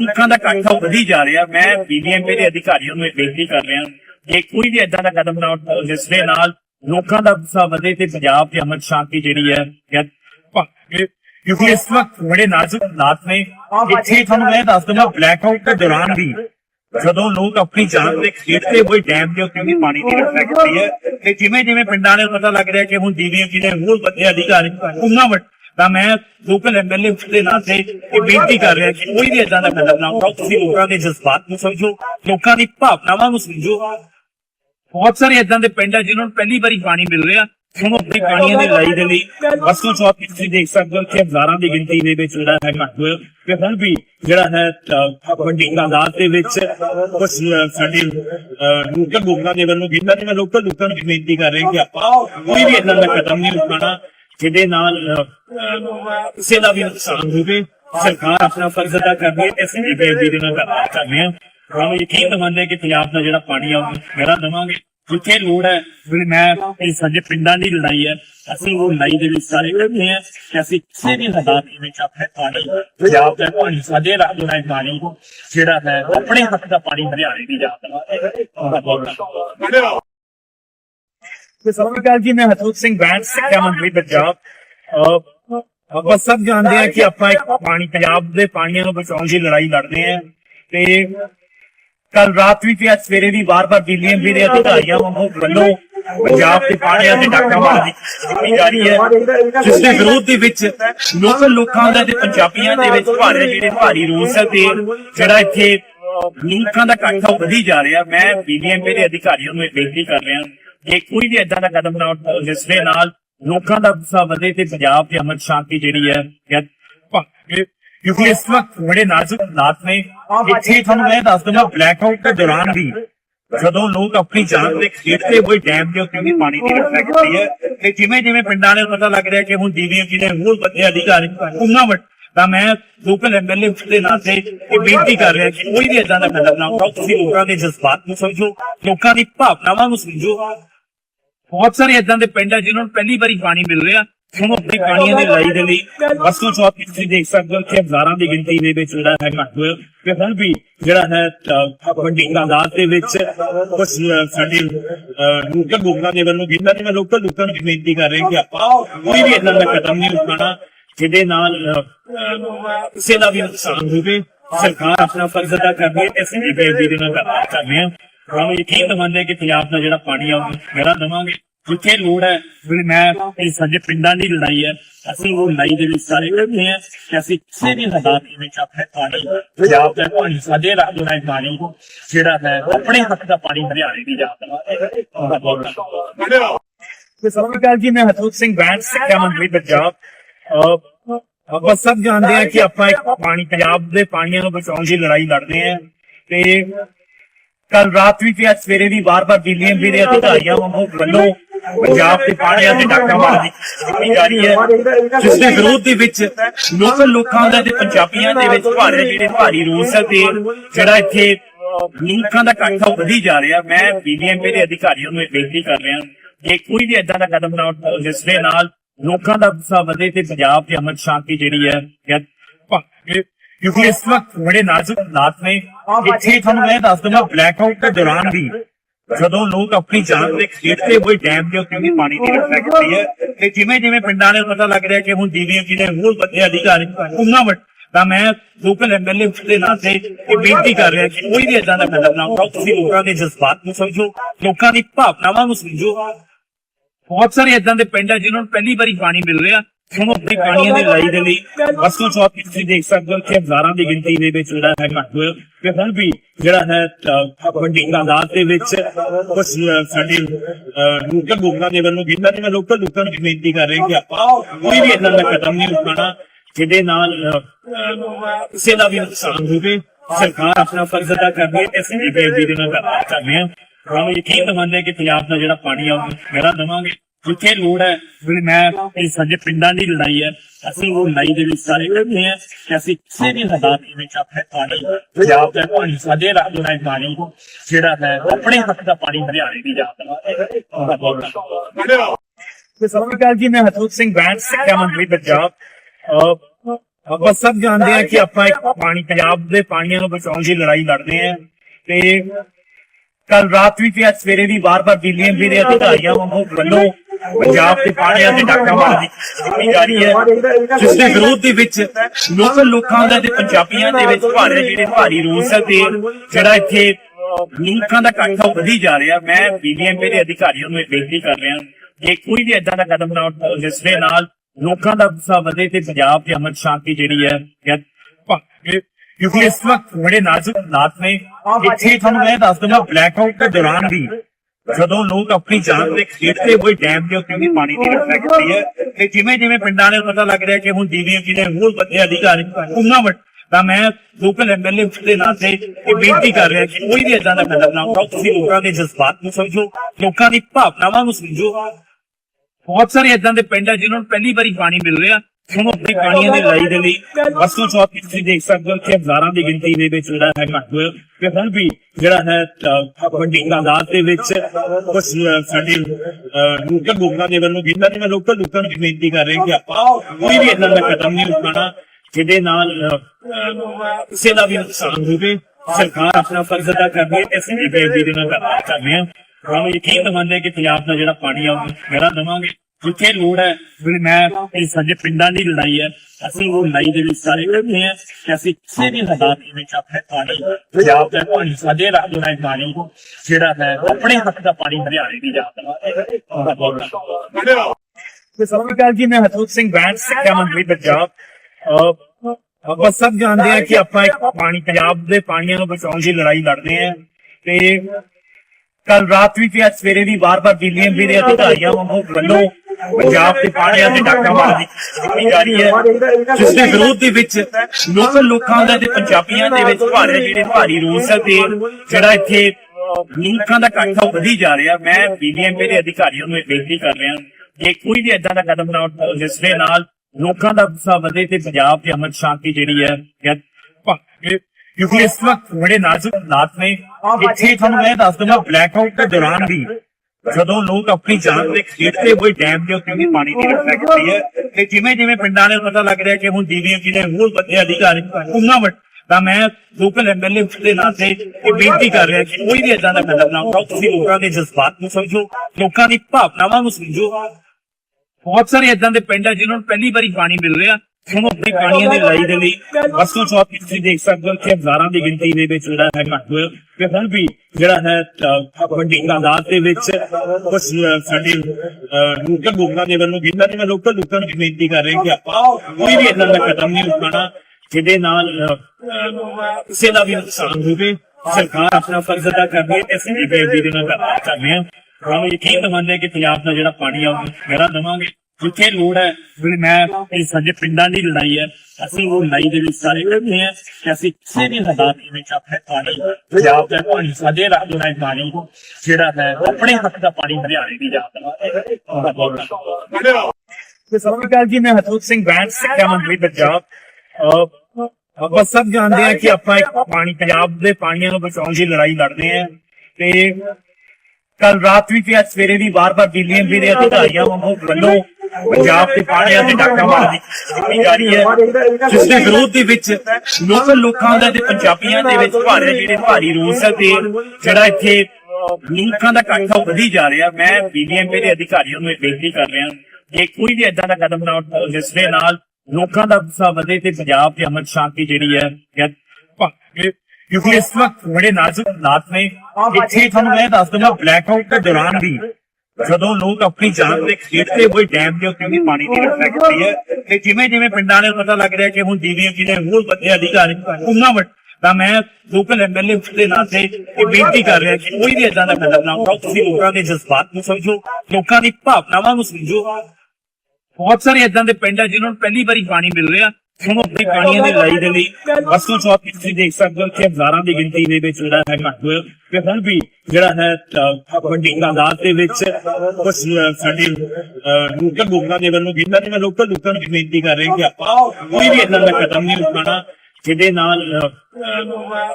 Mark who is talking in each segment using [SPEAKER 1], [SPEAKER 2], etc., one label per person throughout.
[SPEAKER 1] ਲੋਕਾਂ ਦਾ ਇਕੱਠਾ ਵਧੀ ਜਾ ਰਿਹਾ। ਮੈਂ ਬੀਬੀਐਮਪੀ ਦੇ ਅਧਿਕਾਰੀਆਂ ਨੂੰ ਇਹ ਬੇਨਤੀ ਕਰ ਰਿਹਾ। ਕਿ ਕੋਈ ਵੀ ਏਦਾਂ ਦਾ ਕਦਮ ਨਾ ਉਠਾਓ ਜਿਸ ਦੇ ਨਾਲ ਲੋਕਾਂ ਦਾ ਗੁੱਸਾ ਵਧੇ ਤੇ ਪੰਜਾਬ ਦੀ ਅਮਨ ਸ਼ਾਂਤੀ ਜਿਹੜੀ ਹੈ ਜਾਂ ਭਾਵੇਂ ਕਿਉਂਕਿ ਇਸ ਵਕਤ ਬੜੇ ਨਾਜ਼ੁਕ ਹਾਲਾਤ ਨੇ। ਇੱਥੇ ਤੁਹਾਨੂੰ ਮੈਂ ਦੱਸ ਦਵਾਂ ਬਲੈਕ ਆਊਟ ਦੇ ਦੌਰਾਨ ਵੀ ਜਦੋਂ ਲੋਕ ਆਪਣੀ ਜਾਨ ਦੇ ਖੇਡਦੇ ਹੋਏ ਡੈਮ ਦੇ ਉੱਤੇ ਵੀ ਪਾਣੀ ਦੀ ਰੱਖਿਆ ਕੀਤੀ ਹੈ ਤੇ ਜਿਵੇਂ ਜਿਵੇਂ ਪਿੰਡਾਂ ਨੇ ਪਤਾ ਲੱਗ ਰਿਹਾ ਕਿ ਹੁਣ ਡੀਵੀਐਮਪੀ ਦੇ ਹੋਰ ਵੱਡੇ ਅਧਿਕਾਰੀ ਉਹਨਾਂ ਵੱਟ ਤਾਂ ਮੈਂ ਲੋਕਲ ਐਮਐਲਏ ਦੇ ਨਾਤੇ ਇਹ ਬੇਨਤੀ ਕਰ ਰਿਹਾ ਕਿ ਕੋਈ ਵੀ ਇਦਾਂ ਦਾ ਕਦਮ ਨਾ ਉਠਾਓ ਤੁਸੀਂ ਲੋਕਾਂ ਦੇ ਜਜ਼ਬਾਤ ਨੂੰ ਸਮਝੋ, ਲੋਕਾਂ ਦੀ ਭਾਵਨਾਵਾਂ ਨੂੰ ਸਮਝੋ। ਬਹੁਤ ਸਾਰੇ ਇਦਾਂ ਦੇ ਪਿੰਡ ਆ ਜਿਨ੍ਹਾਂ ਨੂੰ ਪਹਿਲੀ ਵਾਰੀ ਪਾਣੀ ਮਿਲ ਰਿਹਾ। ਹੁਣ ਆਪਣੇ ਪਾਣੀਆਂ ਦੀ ਲੜਾਈ ਦੇ ਲਈ ਵਸਤੂ ਚੌਕ ਤੁਸੀਂ ਦੇਖ ਸਕਦੇ ਹੋ ਕਿ ਹਜ਼ਾਰਾਂ ਦੀ ਗਿਣਤੀ ਦੇ ਵਿੱਚ ਜਿਹੜਾ ਹੈ ਘੱਟ ਹੋਇਆ। ਤੇ ਹੁਣ ਵੀ ਜਿਹੜਾ ਹੈ ਵੱਡੀ ਤਾਦਾਦ ਦੇ ਵਿੱਚ ਕੁਝ ਸਾਡੇ ਲੋਕਲ ਲੋਕਾਂ ਦੇ ਵੱਲੋਂ ਕੀਤਾ ਤੇ ਮੈਂ ਲੋਕਲ ਲੋਕਾਂ ਨੂੰ ਵੀ ਬੇਨਤੀ ਕਰ ਰਿਹਾ ਕਿ ਆਪਾਂ ਕੋਈ ਵੀ ਇਦਾਂ ਦਾ ਕਦਮ ਨਹੀਂ ਉਠਾਉਣਾ। ਜਿਹਦੇ ਨਾਲ ਕਿਸੇ ਦਾ ਵੀ ਨੁਕਸਾਨ ਹੋਵੇ, ਸਰਕਾਰ ਆਪਣਾ ਫਰਜ਼ ਅਦਾ ਕਰ ਹੈ ਅਸੀਂ ਵੀ ਬੇਨਤੀ ਦੇ ਨਾਲ ਕਰ ਕਰ ਹਾਂ। ਸਾਨੂੰ ਯਕੀਨ ਦਵਾਉਂਦੇ ਕਿ ਪੰਜਾਬ ਦਾ ਜਿਹੜਾ ਪਾਣੀ ਆ ਮੇਰਾ ਦਵਾਂਗੇ। ਜਿੱਥੇ ਲੋੜ ਹੈ ਵੀ ਮੈਂ ਇਹ ਸਾਡੇ ਪਿੰਡਾਂ ਦੀ ਲੜਾਈ ਹੈ, ਅਸੀਂ ਉਹ ਲੜਾਈ ਦੇ ਵਿੱਚ ਸਾਰੇ ਇਕੱਠੇ ਹਾਂ ਕਿ ਅਸੀਂ ਕਿਸੇ ਵੀ ਹਾਲਾਤ ਦੇ ਵਿੱਚ ਆਪਣੇ ਪਾਣੀ, ਪੰਜਾਬ ਦਾ ਪਾਣੀ, ਸਾਡੇ ਰਾਜ ਦਾ ਪਾਣੀ, ਜਿਹੜਾ ਹੈ, ਆਪਣੇ ਹੱਕ ਦਾ ਪਾਣੀ ਹਰਿਆਣੇ ਦੀ ਜਾ ਬਹੁਤ ਧੰਨਵਾਦ। ਸਤਿ ਸ਼੍ਰੀ ਅਕਾਲ ਜੀ ਮੈਂ ਹਰਜੋਤ ਸਿੰਘ ਬੈਂਸ ਸਿੱਖਿਆ ਮੰਤਰੀ ਪੰਜਾਬ। ਅਹ, ਆਪਾਂ ਸਭ ਜਾਣਦੇ ਹਾਂ ਕਿ ਆਪਾਂ ਇੱਕ ਪਾਣੀ ਪੰਜਾਬ ਦੇ ਪਾਣੀਆਂ ਨੂੰ ਬਚਾਉਣ ਦੀ ਲੜਾਈ ਲੜਦੇ ਹਾਂ ਤੇ ਕੱਲ ਰਾਤ ਵੀ ਤੇ ਅੱਜ ਸਵੇਰੇ ਵੀ ਵਾਰ-ਵਾਰ ਬੀਬੀਐਮਬੀ ਦੇ ਅਧਿਕਾਰੀਆਂ ਵੱਲੋਂ ਪੰਜਾਬ ਦੇ ਪਾਣੀਆਂ ਦੇ ਡਾਕਾ ਮਾਰਦੀ ਕੀਤੀ ਜਾ ਰਹੀ ਹੈ। ਜਿਸ ਦੇ ਵਿਰੋਧ ਦੇ ਵਿੱਚ ਲੋਕਲ ਲੋਕਾਂ ਦਾ ਤੇ ਪੰਜਾਬੀਆਂ ਦੇ ਵਿੱਚ ਭਾਰੇ ਜਿਹੜੇ ਭਾਰੀ ਰੋਸ ਹੈ ਤੇ ਜਿਹੜਾ ਇੱਥੇ ਲੋਕਾਂ ਦਾ ਇਕੱਠਾ ਵਧੀ ਜਾ ਰਿਹਾ। ਮੈਂ ਬੀਬੀਐਮਬੀ ਦੇ ਅਧਿਕਾਰੀਆਂ ਨੂੰ ਇਹ ਬੇਨਤੀ ਕਰ ਰਿਹਾ। ਕਿ ਕੋਈ ਵੀ ਇਦਾਂ ਦਾ ਕਦਮ ਨਾ ਉਠਾਓ ਜਿਸ ਦੇ ਨਾਲ ਲੋਕਾਂ ਦਾ ਗੁੱਸਾ ਵਧੇ ਤੇ ਪੰਜਾਬ ਦੀ ਅਮਨ ਸ਼ਾਂਤੀ ਜਿਹੜੀ ਹੈ ਜਾਂ ਕਿਉਂਕਿ ਇਸ ਵਕਤ ਬੜੇ ਨਾਜ਼ੁਕ ਹਾਲਾਤ ਨੇ ਇੱਥੇ ਤੁਹਾਨੂੰ ਮੈਂ ਦੱਸ ਦਵਾਂ ਬਲੈਕ ਆਊਟ ਦੇ ਦੌਰਾਨ ਵੀ ਜਦੋਂ ਲੋਕ ਆਪਣੀ ਜਾਨ ਦੇ ਖੇਡਦੇ ਹੋਏ ਡੈਮ ਦੇ ਉੱਤੇ ਵੀ ਪਾਣੀ ਦੀ ਰੱਖਿਆ ਕੀਤੀ ਹੈ ਤੇ ਜਿਵੇਂ ਜਿਵੇਂ ਪਿੰਡਾਂ ਨੇ ਪਤਾ ਲੱਗ ਰਿਹਾ ਕਿ ਹੁਣ ਡੀਵੀਐਮਪੀ ਦੇ ਹੋਰ ਵੱਡੇ ਅਧਿਕਾਰੀ ਉਹਨਾਂ ਵੱਟ ਤਾਂ ਮੈਂ ਲੋਕਲ ਐਮਐਲਏ ਦੇ ਨਾਤੇ ਇਹ ਬੇਨਤੀ ਕਰ ਰਿਹਾ ਕਿ ਕੋਈ ਵੀ ਇਦਾਂ ਦਾ ਕਦਮ ਨਾ ਉਠਾਓ ਤੁਸੀਂ ਲੋਕਾਂ ਦੇ ਜਜ਼ਬਾਤ ਨੂੰ ਸਮਝੋ ਲੋਕਾਂ ਦੀ ਭਾਵਨਾਵਾਂ ਨੂੰ ਸਮਝੋ ਬਹੁਤ ਸਾਰੇ ਇਦਾਂ ਦੇ ਪਿੰਡ ਆ ਜਿਨ੍ਹਾਂ ਨੂੰ ਪਹਿਲੀ ਵਾਰੀ ਪਾਣੀ ਮਿਲ ਰਿਹਾ। ਹੁਣ ਆਪਣੇ ਪਾਣੀਆਂ ਦੀ ਲੜਾਈ ਦੇ ਲਈ ਵਸਤੂ ਚੌਕ ਤੁਸੀਂ ਦੇਖ ਸਕਦੇ ਹੋ ਕਿ ਹਜ਼ਾਰਾਂ ਦੀ ਗਿਣਤੀ ਦੇ ਵਿੱਚ ਜਿਹੜਾ ਹੈ ਘੱਟ ਹੋਇਆ। ਤੇ ਹੁਣ ਵੀ ਜਿਹੜਾ ਹੈ ਵੱਡੀ ਤਾਦਾਦ ਦੇ ਵਿੱਚ ਕੁਝ ਸਾਡੇ ਲੋਕਲ ਲੋਕਾਂ ਦੇ ਵੱਲੋਂ ਕੀਤਾ ਤੇ ਲੋਕਲ ਲੋਕਾਂ ਨੂੰ ਬੇਨਤੀ ਕਰ ਰਹੇ ਕਿ ਆਪਾਂ ਕੋਈ ਵੀ ਇਦਾਂ ਦਾ ਕਦਮ ਨਹੀਂ ਉਠਾਉਣਾ, ਜਿਹਦੇ ਨਾਲ ਕਿਸੇ ਦਾ ਵੀ ਨੁਕਸਾਨ ਹੋਵੇ। ਸਰਕਾਰ ਆਪਣਾ ਫਰਜ਼ ਅਦਾ ਕਰਦੀ ਰਹੀ ਹੈ ਤੇ ਅਸੀਂ ਬੇਨਤੀ ਦੇ ਨਾਲ ਕਰ ਕਰ ਰਹੇ ਹਾਂ। ਸਾਨੂੰ ਯਕੀਨ ਦਵਾਉਂਦੇ ਕਿ ਪੰਜਾਬ ਦਾ ਜਿਹੜਾ ਪਾਣੀ ਆ ਉਹ ਮੇਰਾ ਦਵਾਂਗੇ। ਜਿੱਥੇ ਲੋੜ ਹੈ ਵੀ ਮੈਂ ਇਹ ਸਾਡੇ ਪਿੰਡਾਂ ਦੀ ਲੜਾਈ ਹੈ। ਅਸੀਂ ਉਹ ਲੜਾਈ ਦੇ ਵਿੱਚ ਸਾਰੇ ਇਕੱਠੇ ਹਾਂ ਕਿ ਅਸੀਂ ਕਿਸੇ ਵੀ ਹਾਲਾਤ ਦੇ ਵਿੱਚ ਆਪਣੇ ਪਾਣੀ ਪੰਜਾਬ ਦਾ ਪਾਣੀ ਸਾਡੇ ਰਾਜ ਦਾ ਪਾਣੀ ਜਿਹੜਾ ਹੈ ਆਪਣੇ ਹੱਕ ਦਾ ਪਾਣੀ ਹਰਿਆਣੇ ਦੀ ਜਾ ਬਹੁਤ ਬਹੁਤ ਸਤਿ ਸ਼੍ਰੀ ਅਕਾਲ ਜੀ ਮੈਂ ਹਰਜੋਤ ਸਿੰਘ ਬੈਂਸ ਸਿੱਖਿਆ ਮੰਤਰੀ ਪੰਜਾਬ। ਅਹ, ਆਪਾਂ ਸਭ ਜਾਣਦੇ ਹਾਂ ਕਿ ਆਪਾਂ ਇੱਕ ਪਾਣੀ ਪੰਜਾਬ ਦੇ ਪਾਣੀਆਂ ਨੂੰ ਬਚਾਉਣ ਦੀ ਲੜਾਈ ਲੜਦੇ ਹਾਂ ਤੇ ਕੱਲ ਰਾਤ ਵੀ ਤੇ ਅੱਜ ਸਵੇਰੇ ਵੀ ਵਾਰ-ਵਾਰ ਬੀਬੀਐਮਬੀ ਦੇ ਅਧਿਕਾਰੀਆਂ ਵੱਲੋਂ ਪੰਜਾਬ ਦੇ ਪਾਣੀਆਂ ਦੇ ਡਾਕਾ ਮਾਰਦੀ ਕੀਤੀ ਜਾ ਰਹੀ ਹੈ। ਜਿਸ ਦੇ ਵਿਰੋਧ ਦੇ ਵਿੱਚ ਲੋਕਲ ਲੋਕਾਂ ਦਾ ਤੇ ਪੰਜਾਬੀਆਂ ਦੇ ਵਿੱਚ ਭਾਰੇ ਜਿਹੜੇ ਭਾਰੀ ਰੋਸ ਹੈ ਤੇ ਜਿਹੜਾ ਇੱਥੇ ਲੋਕਾਂ ਦਾ ਇਕੱਠਾ ਵਧੀ ਜਾ ਰਿਹਾ। ਮੈਂ ਬੀਬੀਐਮਬੀ ਦੇ ਅਧਿਕਾਰੀਆਂ ਨੂੰ ਇਹ ਬੇਨਤੀ ਕਰ ਰਿਹਾ ਕਿ ਕੋਈ ਵੀ ਇਦਾਂ ਦਾ ਕਦਮ ਨਾ ਉਠਾਓ ਜਿਸ ਦੇ ਨਾਲ ਲੋਕਾਂ ਦਾ ਗੁੱਸਾ ਵਧੇ ਤੇ ਪੰਜਾਬ ਦੀ ਅਮਨ ਸ਼ਾਂਤੀ ਜਿਹੜੀ ਹੈ ਕਿਉਂਕਿ ਇਸ ਵਕਤ ਬੜੇ ਨਾਜ਼ੁਕ ਹਾਲਾਤ ਨੇ। ਇੱਥੇ ਤੁਹਾਨੂੰ ਮੈਂ ਦੱਸ ਦਵਾਂ ਬਲੈਕ ਆਊਟ ਦੇ ਦੌਰਾਨ ਵੀ ਜਦੋਂ ਲੋਕ ਆਪਣੀ ਜਾਨ ਦੇ ਖੇਡਦੇ ਹੋਏ ਡੈਮ ਦੇ ਉੱਤੇ ਵੀ ਪਾਣੀ ਦੀ ਰੱਖਿਆ ਕੀਤੀ ਹੈ ਤੇ ਜਿਵੇਂ ਜਿਵੇਂ ਪਿੰਡਾਂ ਨੇ ਪਤਾ ਲੱਗ ਰਿਹਾ ਕਿ ਹੁਣ ਡੀਵੀਐਮਪੀ ਦੇ ਹੋਰ ਵੱਡੇ ਅਧਿਕਾਰੀ ਉਹਨਾਂ ਵੱਟ ਤਾਂ ਮੈਂ ਲੋਕਲ ਐਮਐਲਏ ਦੇ ਨਾਤੇ ਇਹ ਬੇਨਤੀ ਕਰ ਰਿਹਾ ਕਿ ਕੋਈ ਵੀ ਇਦਾਂ ਦਾ ਕਦਮ ਨਾ ਉਠਾਓ ਤੁਸੀਂ ਲੋਕਾਂ ਦੇ ਜਜ਼ਬਾਤ ਨੂੰ ਸਮਝੋ ਲੋਕਾਂ ਦੀ ਭਾਵਨਾਵਾਂ ਨੂੰ ਸਮਝੋ। ਬਹੁਤ ਸਾਰੇ ਇਦਾਂ ਦੇ ਪਿੰਡ ਆ ਜਿਨ੍ਹਾਂ ਨੂੰ ਪਹਿਲੀ ਵਾਰੀ ਪਾਣੀ ਮਿਲ ਰਿਹਾ। ਹੁਣ ਆਪਣੀ ਪਾਣੀਆਂ ਦੀ ਲੜਾਈ ਦੇ ਲਈ ਵਸਤੂ ਚੌਕ ਤੁਸੀਂ ਦੇਖ ਸਕਦੇ ਹੋ ਕਿ ਹਜ਼ਾਰਾਂ ਦੀ ਗਿਣਤੀ ਦੇ ਵਿੱਚ ਜਿਹੜਾ ਹੈ ਘੱਟ ਹੋਇਆ ਤੇ ਹੁਣ ਵੀ ਜਿਹੜਾ ਹੈ ਵੱਡੀ ਤਾਦਾਦ ਦੇ ਵਿੱਚ ਕੁਝ ਸਾਡੇ ਲੋਕਲ ਲੋਕਾਂ ਦੇ ਵੱਲੋਂ ਕੀਤਾ ਤੇ ਲੋਕਲ ਲੋਕਾਂ ਨੂੰ ਬੇਨਤੀ ਕਰ ਰਿਹਾ ਕਿ ਆਪਾਂ ਕੋਈ ਵੀ ਇਦਾਂ ਦਾ ਕਦਮ ਨਹੀਂ ਉਠਾਉਣਾ ਜਿਹਦੇ ਨਾਲ ਕਿਸੇ ਦਾ ਵੀ ਨੁਕਸਾਨ ਹੋਵੇ, ਸਰਕਾਰ ਆਪਣਾ ਫਰਜ਼ ਅਦਾ ਕਰ ਹੈ ਤੇ ਅਸੀਂ ਵੀ ਦੇ ਨਾਲ ਕਰ ਰਹੇ ਹਾਂ। ਸਾਨੂੰ ਯਕੀਨ ਦਵਾਉਂਦੇ ਕਿ ਪੰਜਾਬ ਦਾ ਜਿਹੜਾ ਪਾਣੀ ਆ, ਉਹ ਮੇਰਾ ਦਵਾਂਗੇ। ਜਿੱਥੇ ਲੋੜ ਹੈ ਵੀ ਮੈਂ ਇਹ ਸਾਡੇ ਪਿੰਡਾਂ ਦੀ ਲੜਾਈ ਹੈ। ਅਸੀਂ ਉਹ ਲੜਾਈ ਦੇ ਵਿੱਚ ਸਾਰੇ ਇਕੱਠੇ ਹਾਂ ਕਿ ਅਸੀਂ ਕਿਸੇ ਵੀ ਹਾਲਾਤ ਦੇ ਵਿੱਚ ਆਪਣੇ ਪਾਣੀ ਪੰਜਾਬ ਦਾ ਪਾਣੀ ਸਾਡੇ ਰਾਜ ਦਾ ਪਾਣੀ ਜਿਹੜਾ ਹੈ ਆਪਣੇ ਹੱਕ ਦਾ ਪਾਣੀ ਹਰਿਆਣੇ ਦੀ ਜਾ ਬਹੁਤ ਬਹੁਤ ਧੰਨਵਾਦ। ਤੇ ਸਤਿ ਸ਼੍ਰੀ ਅਕਾਲ ਜੀ ਮੈਂ ਹਰਜੋਤ ਸਿੰਘ ਬੈਂਸ ਸਿੱਖਿਆ ਮੰਤਰੀ ਪੰਜਾਬ। ਆਪਾਂ ਸਭ ਜਾਣਦੇ ਹਾਂ ਕਿ ਆਪਾਂ ਇੱਕ ਪਾਣੀ ਪੰਜਾਬ ਦੇ ਪਾਣੀਆਂ ਨੂੰ ਬਚਾਉਣ ਦੀ ਲੜਾਈ ਲੜਦੇ ਹਾਂ। ਤੇ ਕੱਲ ਰਾਤ ਵੀ ਤੇ ਅੱਜ ਸਵੇਰੇ ਵੀ ਵਾਰ-ਵਾਰ ਦਿੱਲੀ ਵੀ ਦੇ ਅਧਿਕਾਰੀਆਂ ਵੱਲੋਂ ਪੰਜਾਬ ਦੇ ਪਾਣੀਆਂ ਦੇ ਡਾਕਾ ਮਾਰਨ ਦੀ ਕੀਤੀ ਜਾ ਰਹੀ ਹੈ। ਜਿਸ ਦੇ ਵਿਰੋਧ ਦੇ ਵਿੱਚ ਲੋਕਲ ਲੋਕਾਂ ਦਾ ਤੇ ਪੰਜਾਬੀਆਂ ਦੇ ਵਿੱਚ ਭਾਰੇ ਜਿਹੜੇ ਭਾਰੀ ਰੋਸ ਹੈ ਤੇ ਜਿਹੜਾ ਇੱਥੇ ਲੋਕਾਂ ਦਾ ਇਕੱਠ ਵਧੀ ਜਾ ਰਿਹਾ। ਮੈਂ ਬੀਬੀਐਮਪੀ ਦੇ ਅਧਿਕਾਰੀਆਂ ਨੂੰ ਇਹ ਬੇਨਤੀ ਕਰ ਰਿਹਾ ਕਿ ਕੋਈ ਵੀ ਇਦਾਂ ਦਾ ਕਦਮ ਨਾ ਉਠਾਓ, ਜਿਸ ਦੇ ਨਾਲ ਲੋਕਾਂ ਦਾ ਗੁੱਸਾ ਵਧੇ ਤੇ ਪੰਜਾਬ ਦੀ ਅਮਨ ਸ਼ਾਂਤੀ ਜਿਹੜੀ ਹੈ ਕਿਉਂਕਿ ਇਸ ਵਕਤ ਬੜੇ ਨਾਜ਼ੁਕ ਹਾਲਾਤ ਨੇ। ਇੱਥੇ ਤੁਹਾਨੂੰ ਮੈਂ ਦੱਸ ਦਵਾਂ ਬਲੈਕ ਆਊਟ ਦੇ ਦੌਰਾਨ ਵੀ ਜਦੋਂ ਲੋਕ ਆਪਣੀ ਜਾਨ ਦੇ ਖੇਡਦੇ ਹੋਏ ਡੈਮ ਦੇ ਉੱਤੇ ਵੀ ਪਾਣੀ ਦੀ ਰੱਖਿਆ ਕੀਤੀ ਹੈ, ਤੇ ਜਿਵੇਂ ਜਿਵੇਂ ਪਿੰਡਾਂ ਨੇ ਪਤਾ ਲੱਗ ਰਿਹਾ ਕਿ ਹੁਣ ਡੀਵੀਐਮ ਦੇ ਹੋਰ ਵੱਡੇ ਅਧਿਕਾਰੀ ਉਹਨਾਂ ਵੱਲ ਤਾਂ ਮੈਂ ਲੋਕਲ ਐਮਐਲਏ ਦੇ ਨਾਤੇ ਇਹ ਬੇਨਤੀ ਕਰ ਰਿਹਾ ਕਿ ਕੋਈ ਵੀ ਇਦਾਂ ਦਾ ਕਦਮ ਨਾ ਉਠਾਓ ਤੁਸੀਂ ਲੋਕਾਂ ਦੇ ਜਜ਼ਬਾਤ ਨੂੰ ਸਮਝੋ, ਲੋਕਾਂ ਦੀ ਭਾਵਨਾਵਾਂ ਨੂੰ ਸਮਝੋ। ਬਹੁਤ ਸਾਰੇ ਇਦਾਂ ਦੇ ਪਿੰਡ ਆ ਜਿਨ੍ਹਾਂ ਨੂੰ ਪਹਿਲੀ ਵਾਰੀ ਪਾਣੀ ਮਿਲ ਰਿਹਾ। ਹੁਣ ਆਪਣੀ ਪਾਣੀਆਂ ਦੀ ਲੜਾਈ ਦੇ ਲਈ ਬਸੋਂ ਚੌਕ ਤੁਸੀਂ ਦੇਖ ਸਕਦੇ ਹੋ ਕਿ ਹਜ਼ਾਰਾਂ ਦੀ ਗਿਣਤੀ ਦੇ ਵਿੱਚ ਜਿਹੜਾ ਹੈ ਘੱਟ ਹੋਇਆ ਤੇ ਹੁਣ ਵੀ ਜਿਹੜਾ ਹੈ ਵੱਡੀ ਤਾਦਾਦ ਦੇ ਵਿੱਚ ਕੁਝ ਸਾਡੇ ਲੋਕਲ ਲੋਕਾਂ ਦੇ ਵੱਲੋਂ ਕੀਤਾ ਤੇ ਮੈਂ ਲੋਕਲ ਲੋਕਾਂ ਨੂੰ ਬੇਨਤੀ ਕਰ ਰਿਹਾ ਕਿ ਆਪਾਂ ਕੋਈ ਵੀ ਇਦਾਂ ਦਾ ਕਦਮ ਨਹੀਂ ਉਠਾਉਣਾ, ਜਿਹਦੇ ਨਾਲ ਕਿਸੇ ਦਾ ਵੀ ਨੁਕਸਾਨ ਹੋਵੇ, ਸਰਕਾਰ ਆਪਣਾ ਫਰਜ਼ ਅਦਾ ਕਰ ਹੈ ਤੇ ਅਸੀਂ ਵੀ ਬੇਨਤੀ ਦੇ ਨਾਲ ਗੱਲਬਾਤ ਕਰ ਰਹੇ ਹਾਂ। ਸਾਨੂੰ ਯਕੀਨ ਦਵਾਉਂਦੇ ਕਿ ਪੰਜਾਬ ਦਾ ਜਿਹੜਾ ਪਾਣੀ ਆ, ਉਹ ਮੇਰਾ ਦਵਾਂਗੇ। ਜਿੱਥੇ ਲੋੜ ਹੈ, ਵੀ ਮੈਂ ਇਹ ਸਾਡੇ ਪਿੰਡਾਂ ਦੀ ਲੜਾਈ ਹੈ, ਅਸੀਂ ਉਹ ਲੜਾਈ ਦੇ ਵਿੱਚ ਸਾਰੇ ਇਕੱਠੇ ਹਾਂ ਕਿ ਅਸੀਂ ਕਿਸੇ ਵੀ ਹਾਲਾਤ ਦੇ ਵਿੱਚ ਆਪਣੇ ਪਾਣੀ, ਪੰਜਾਬ ਦਾ ਪਾਣੀ, ਸਾਡੇ ਰਾਜ ਦਾ ਪਾਣੀ, ਜਿਹੜਾ ਹੈ ਆਪਣੇ ਹੱਥ ਦਾ ਪਾਣੀ ਹਰਿਆਣੇ ਦੀ ਜਾਂਦਾ ਤੇ ਸਭ ਤੋਂ ਪਹਿਲਾਂ ਜੀ, ਮੈਂ ਹਰਜੋਤ ਸਿੰਘ ਬੈਂਸ ਸਿੱਖਿਆ ਮੰਤਰੀ ਪੰਜਾਬ ਆਪਾਂ ਸਭ ਜਾਣਦੇ ਹਾਂ ਕਿ ਆਪਾਂ ਇੱਕ ਪਾਣੀ, ਪੰਜਾਬ ਦੇ ਪਾਣੀਆਂ ਨੂੰ ਬਚਾਉਣ ਦੀ ਲੜਾਈ ਲੜਦੇ ਹਾਂ, ਤੇ ਕੱਲ ਰਾਤ ਵੀ ਤੇ ਅੱਜ ਸਵੇਰੇ ਵੀ ਵਾਰ-ਵਾਰ ਦਿੱਲੀ ਦੇ ਅਧਿਕਾਰੀਆਂ ਵੱਲੋਂ ਪੰਜਾਬ ਦੇ ਪਾਣੀਆਂ ਦੇ ਡਾਕਾ ਮਾਰਨ ਦੀ ਕੋਸ਼ਿਸ਼ ਕੀਤੀ ਜਾ ਰਹੀ ਹੈ। ਜਿਸ ਦੇ ਵਿਰੋਧ ਦੇ ਵਿੱਚ ਲੋਕਲ ਲੋਕਾਂ ਦਾ ਤੇ ਪੰਜਾਬੀਆਂ ਦੇ ਵਿੱਚ ਭਾਰੇ ਜਿਹੜੇ ਭਾਰੀ ਰੋਸ ਹੈ ਤੇ ਜਿਹੜਾ ਇੱਥੇ ਲੋਕਾਂ ਦਾ ਇਕੱਠ ਵਧੀ ਜਾ ਰਿਹਾ। ਮੈਂ ਬੀਬੀਐਮਪੀ ਦੇ ਅਧਿਕਾਰੀਆਂ ਨੂੰ ਇਹ ਬੇਨਤੀ ਕਰ ਰਿਹਾ। ਕਿ ਕੋਈ ਵੀ ਇਦਾਂ ਦਾ ਕਦਮ ਨਾ ਉਠਾਓ ਜਿਸ ਦੇ ਨਾਲ ਲੋਕਾਂ ਦਾ ਗੁੱਸਾ ਵਧੇ ਤੇ ਪੰਜਾਬ ਦੀ ਅਮਨ ਸ਼ਾਂਤੀ ਜਿਹੜੀ ਹੈ ਜਾਂ ਕਿਉਂਕਿ ਇਸ ਵਕਤ ਬੜੇ ਨਾਜ਼ੁਕ ਹਾਲਾਤ ਨੇ। ਇੱਥੇ ਤੁਹਾਨੂੰ ਮੈਂ ਦੱਸ ਦਵਾਂ ਬਲੈਕ ਆਊਟ ਦੇ ਦੌਰਾਨ ਵੀ ਜਦੋਂ ਲੋਕ ਆਪਣੀ ਜਾਨ ਦੇ ਖੇਡਦੇ ਹੋਏ ਡੈਮ ਦੇ ਉੱਤੇ ਵੀ ਪਾਣੀ ਦੀ ਰੱਖਿਆ ਕੀਤੀ ਹੈ, ਤੇ ਜਿਵੇਂ ਜਿਵੇਂ ਪਿੰਡਾਂ ਨੇ ਪਤਾ ਲੱਗ ਰਿਹਾ ਕਿ ਹੁਣ ਡੀਵੀਐਮ ਦੇ ਹੋਰ ਵੱਡੇ ਅਧਿਕਾਰੀ ਉਹਨਾਂ ਵੱਲ ਤਾਂ ਮੈਂ ਲੋਕਲ ਐਮਐਲਏ ਦੇ ਨਾਤੇ ਇਹ ਬੇਨਤੀ ਕਰ ਰਿਹਾ ਕਿ ਕੋਈ ਵੀ ਇਦਾਂ ਦਾ ਕਦਮ ਨਾ ਉਠਾਓ, ਤੁਸੀਂ ਲੋਕਾਂ ਦੇ ਜਜ਼ਬਾਤ ਨੂੰ ਸਮਝੋ, ਲੋਕਾਂ ਦੀ ਭਾਵਨਾਵਾਂ ਨੂੰ ਸਮਝੋ। ਬਹੁਤ ਸਾਰੇ ਇਦਾਂ ਦੇ ਪਿੰਡ ਆ ਜਿਨ੍ਹਾਂ ਨੂੰ ਪਹਿਲੀ ਵਾਰੀ ਪਾਣੀ ਮਿਲ ਰਿਹਾ। ਹੁਣ ਆਪਣੀ ਪਾਣੀਆਂ ਦੀ ਲੜਾਈ ਦੇ ਲਈ ਬਸੋਂ ਚੌਕ ਤੁਸੀਂ ਦੇਖ ਸਕਦੇ ਹੋ ਕਿ ਹਜ਼ਾਰਾਂ ਦੀ ਗਿਣਤੀ ਦੇ ਵਿੱਚ ਜਿਹੜਾ ਹੈ ਘੱਟ ਹੋਇਆ ਤੇ ਹੁਣ ਵੀ ਜਿਹੜਾ ਹੈ ਵੱਡੀ ਤਾਦਾਦ ਦੇ ਵਿੱਚ ਕੁਝ ਸਾਡੇ ਲੋਕਲ ਲੋਕਾਂ ਦੇ ਵੱਲੋਂ ਕੀਤਾ ਤੇ ਮੈਂ ਲੋਕਲ ਲੋਕਾਂ ਨੂੰ ਬੇਨਤੀ ਕਰ ਰਿਹਾ ਕਿ ਆਪਾਂ ਕੋਈ ਵੀ ਇਦਾਂ ਦਾ ਕਦਮ ਨਹੀਂ ਉਠਾਉਣਾ ਜਿਹਦੇ ਨਾਲ ਕਿਸੇ ਦਾ ਵੀ ਨੁਕਸਾਨ ਹੋਵੇ ਸਰਕਾਰ ਆਪਣਾ ਫਰਜ਼ ਅਦਾ ਕਰ ਰਹੀ ਹੈ ਅਸੀਂ ਵੀ ਦੇ ਨਾਲ ਕਰ ਰਹੇ ਹਾਂ। ਸਾਨੂੰ ਯਕੀਨ ਦਵਾਉਂਦੇ ਕਿ ਪੰਜਾਬ ਦਾ ਜਿਹੜਾ ਪਾਣੀ ਆ ਉਹ ਮੇਰਾ ਦਵਾਂਗੇ। ਜਿੱਥੇ ਲੋੜ ਹੈ ਵੀ ਮੈਂ ਇਹ ਸਾਡੇ ਪਿੰਡਾਂ ਦੀ ਲੜਾਈ ਹੈ ਅਸੀਂ ਉਹ ਲੜਾਈ ਦੇ ਵਿੱਚ ਸਾਰੇ ਇਕੱਠੇ ਹਾਂ ਕਿ ਅਸੀਂ ਕਿਸੇ ਵੀ ਹਾਲਾਤ ਦੇ ਵਿੱਚ ਆਪਣੇ ਪਾਣੀ ਪੰਜਾਬ ਦਾ ਪਾਣੀ ਸਾਡੇ ਰਾਜ ਦਾ ਪਾਣੀ ਜਿਹੜਾ ਹੈ ਆਪਣੇ ਹੱਥ ਦਾ ਪਾਣੀ ਹਰਿਆਣੇ ਦੀ ਜਾਂਦਾ ਤੇ ਸਭ ਪਹਿਲਾਂ ਜੀ ਮੈਂ ਹਰਜੋਤ ਸਿੰਘ ਬੈਂਸ ਸਿੱਖਿਆ ਮੰਤਰੀ ਪੰਜਾਬ। ਆਪਾਂ ਸਭ ਜਾਣਦੇ ਹਾਂ ਕਿ ਆਪਾਂ ਇੱਕ ਪਾਣੀ ਪੰਜਾਬ ਦੇ ਪਾਣੀਆਂ ਨੂੰ ਬਚਾਉਣ ਦੀ ਲੜਾਈ ਲੜਦੇ ਹਾਂ ਤੇ ਕੱਲ ਰਾਤ ਵੀ ਤੇ ਅੱਜ ਸਵੇਰੇ ਵੀ ਵਾਰ-ਵਾਰ ਦਿੱਲੀ ਵੀ ਦੇ ਅਧਿਕਾਰੀਆਂ ਵੱਲੋਂ ਪੰਜਾਬ ਦੇ ਪਾਣੀਆਂ ਦੇ ਡਾਕਾ ਮਾਰਨ ਦੀ ਕੀਤੀ ਜਾ ਰਹੀ ਹੈ। ਜਿਸ ਦੇ ਵਿਰੋਧ ਦੇ ਵਿੱਚ ਲੋਕਲ ਲੋਕਾਂ ਦਾ ਤੇ ਪੰਜਾਬੀਆਂ ਦੇ ਵਿੱਚ ਭਾਰੇ ਜਿਹੜੇ ਭਾਰੀ ਰੋਸ ਹੈ ਤੇ ਜਿਹੜਾ ਇੱਥੇ ਲੋਕਾਂ ਦਾ ਇਕੱਠ ਵਧੀ ਜਾ ਰਿਹਾ। ਮੈਂ ਬੀਬੀਐਮਪੀ ਦੇ ਅਧਿਕਾਰੀਆਂ ਨੂੰ ਇਹ ਬੇਨਤੀ ਕਰ ਰਿਹਾ ਕਿ ਕੋਈ ਵੀ ਇਦਾਂ ਦਾ ਕਦਮ ਨਾ ਉਠਾਓ, ਜਿਸ ਦੇ ਨਾਲ ਲੋਕਾਂ ਦਾ ਗੁੱਸਾ ਵਧੇ ਤੇ ਪੰਜਾਬ ਦੀ ਅਮਨ ਸ਼ਾਂਤੀ ਜਿਹੜੀ ਹੈ ਕਿਉਂਕਿ ਇਸ ਵਕਤ ਬੜੇ ਨਾਜ਼ੁਕ ਹਾਲਾਤ ਨੇ। ਇੱਥੇ ਤੁਹਾਨੂੰ ਮੈਂ ਦੱਸ ਦਵਾਂ ਬਲੈਕ ਆਊਟ ਦੇ ਦੌਰਾਨ ਵੀ ਜਦੋਂ ਲੋਕ ਆਪਣੀ ਜਾਨ ਦੇ ਖੇਡਦੇ ਹੋਏ ਡੈਮ ਦੇ ਉੱਤੇ ਵੀ ਪਾਣੀ ਦੀ ਰੱਖਿਆ ਕੀਤੀ ਹੈ, ਤੇ ਜਿਵੇਂ ਜਿਵੇਂ ਪਿੰਡਾਂ ਨੇ ਪਤਾ ਲੱਗ ਰਿਹਾ ਕਿ ਹੁਣ ਡੀਵੀਐਮ ਦੇ ਹੋਰ ਵੱਡੇ ਅਧਿਕਾਰੀ ਉਹਨਾਂ ਵੱਲ ਤਾਂ ਮੈਂ ਲੋਕਲ ਐਮਐਲਏ ਦੇ ਨਾਤੇ ਇਹ ਬੇਨਤੀ ਕਰ ਰਿਹਾ ਕਿ ਕੋਈ ਵੀ ਇਦਾਂ ਦਾ ਕਦਮ ਨਾ ਉਠਾਓ ਤੁਸੀਂ ਲੋਕਾਂ ਦੇ ਜਜ਼ਬਾਤ ਨੂੰ ਸਮਝੋ, ਲੋਕਾਂ ਦੀ ਭਾਵਨਾਵਾਂ ਨੂੰ ਸਮਝੋ। ਬਹੁਤ ਸਾਰੇ ਇਦਾਂ ਦੇ ਪਿੰਡ ਆ ਜਿਨ੍ਹਾਂ ਨੂੰ ਪਹਿਲੀ ਵਾਰੀ ਪਾਣੀ ਮਿਲ ਰਿਹਾ। ਹੁਣ ਆਪਣੀ ਪਾਣੀਆਂ ਦੀ ਲੜਾਈ ਦੇ ਲਈ ਬਸੋਂ ਚੌਕ ਤੁਸੀਂ ਦੇਖ ਸਕਦੇ ਹੋ ਕਿ ਹਜ਼ਾਰਾਂ ਦੀ ਗਿਣਤੀ ਦੇ ਵਿੱਚ ਜਿਹੜਾ ਹੈ ਘੱਟ ਹੋਇਆ ਤੇ ਹੁਣ ਵੀ ਜਿਹੜਾ ਹੈ ਵੱਡੀ ਤਾਦਾਦ ਦੇ ਵਿੱਚ ਕੁਝ ਸਾਡੇ ਲੋਕਲ ਲੋਕਾਂ ਦੇ ਵੱਲੋਂ ਕੀਤਾ ਤੇ ਲੋਕਲ ਲੋਕਾਂ ਨੂੰ ਬੇਨਤੀ ਕਰ ਰਿਹਾ ਕਿ ਆਪਾਂ ਕੋਈ ਵੀ ਇਦਾਂ ਦਾ ਕਦਮ ਨਹੀਂ ਉਠਾਉਣਾ, ਜਿਹਦੇ ਨਾਲ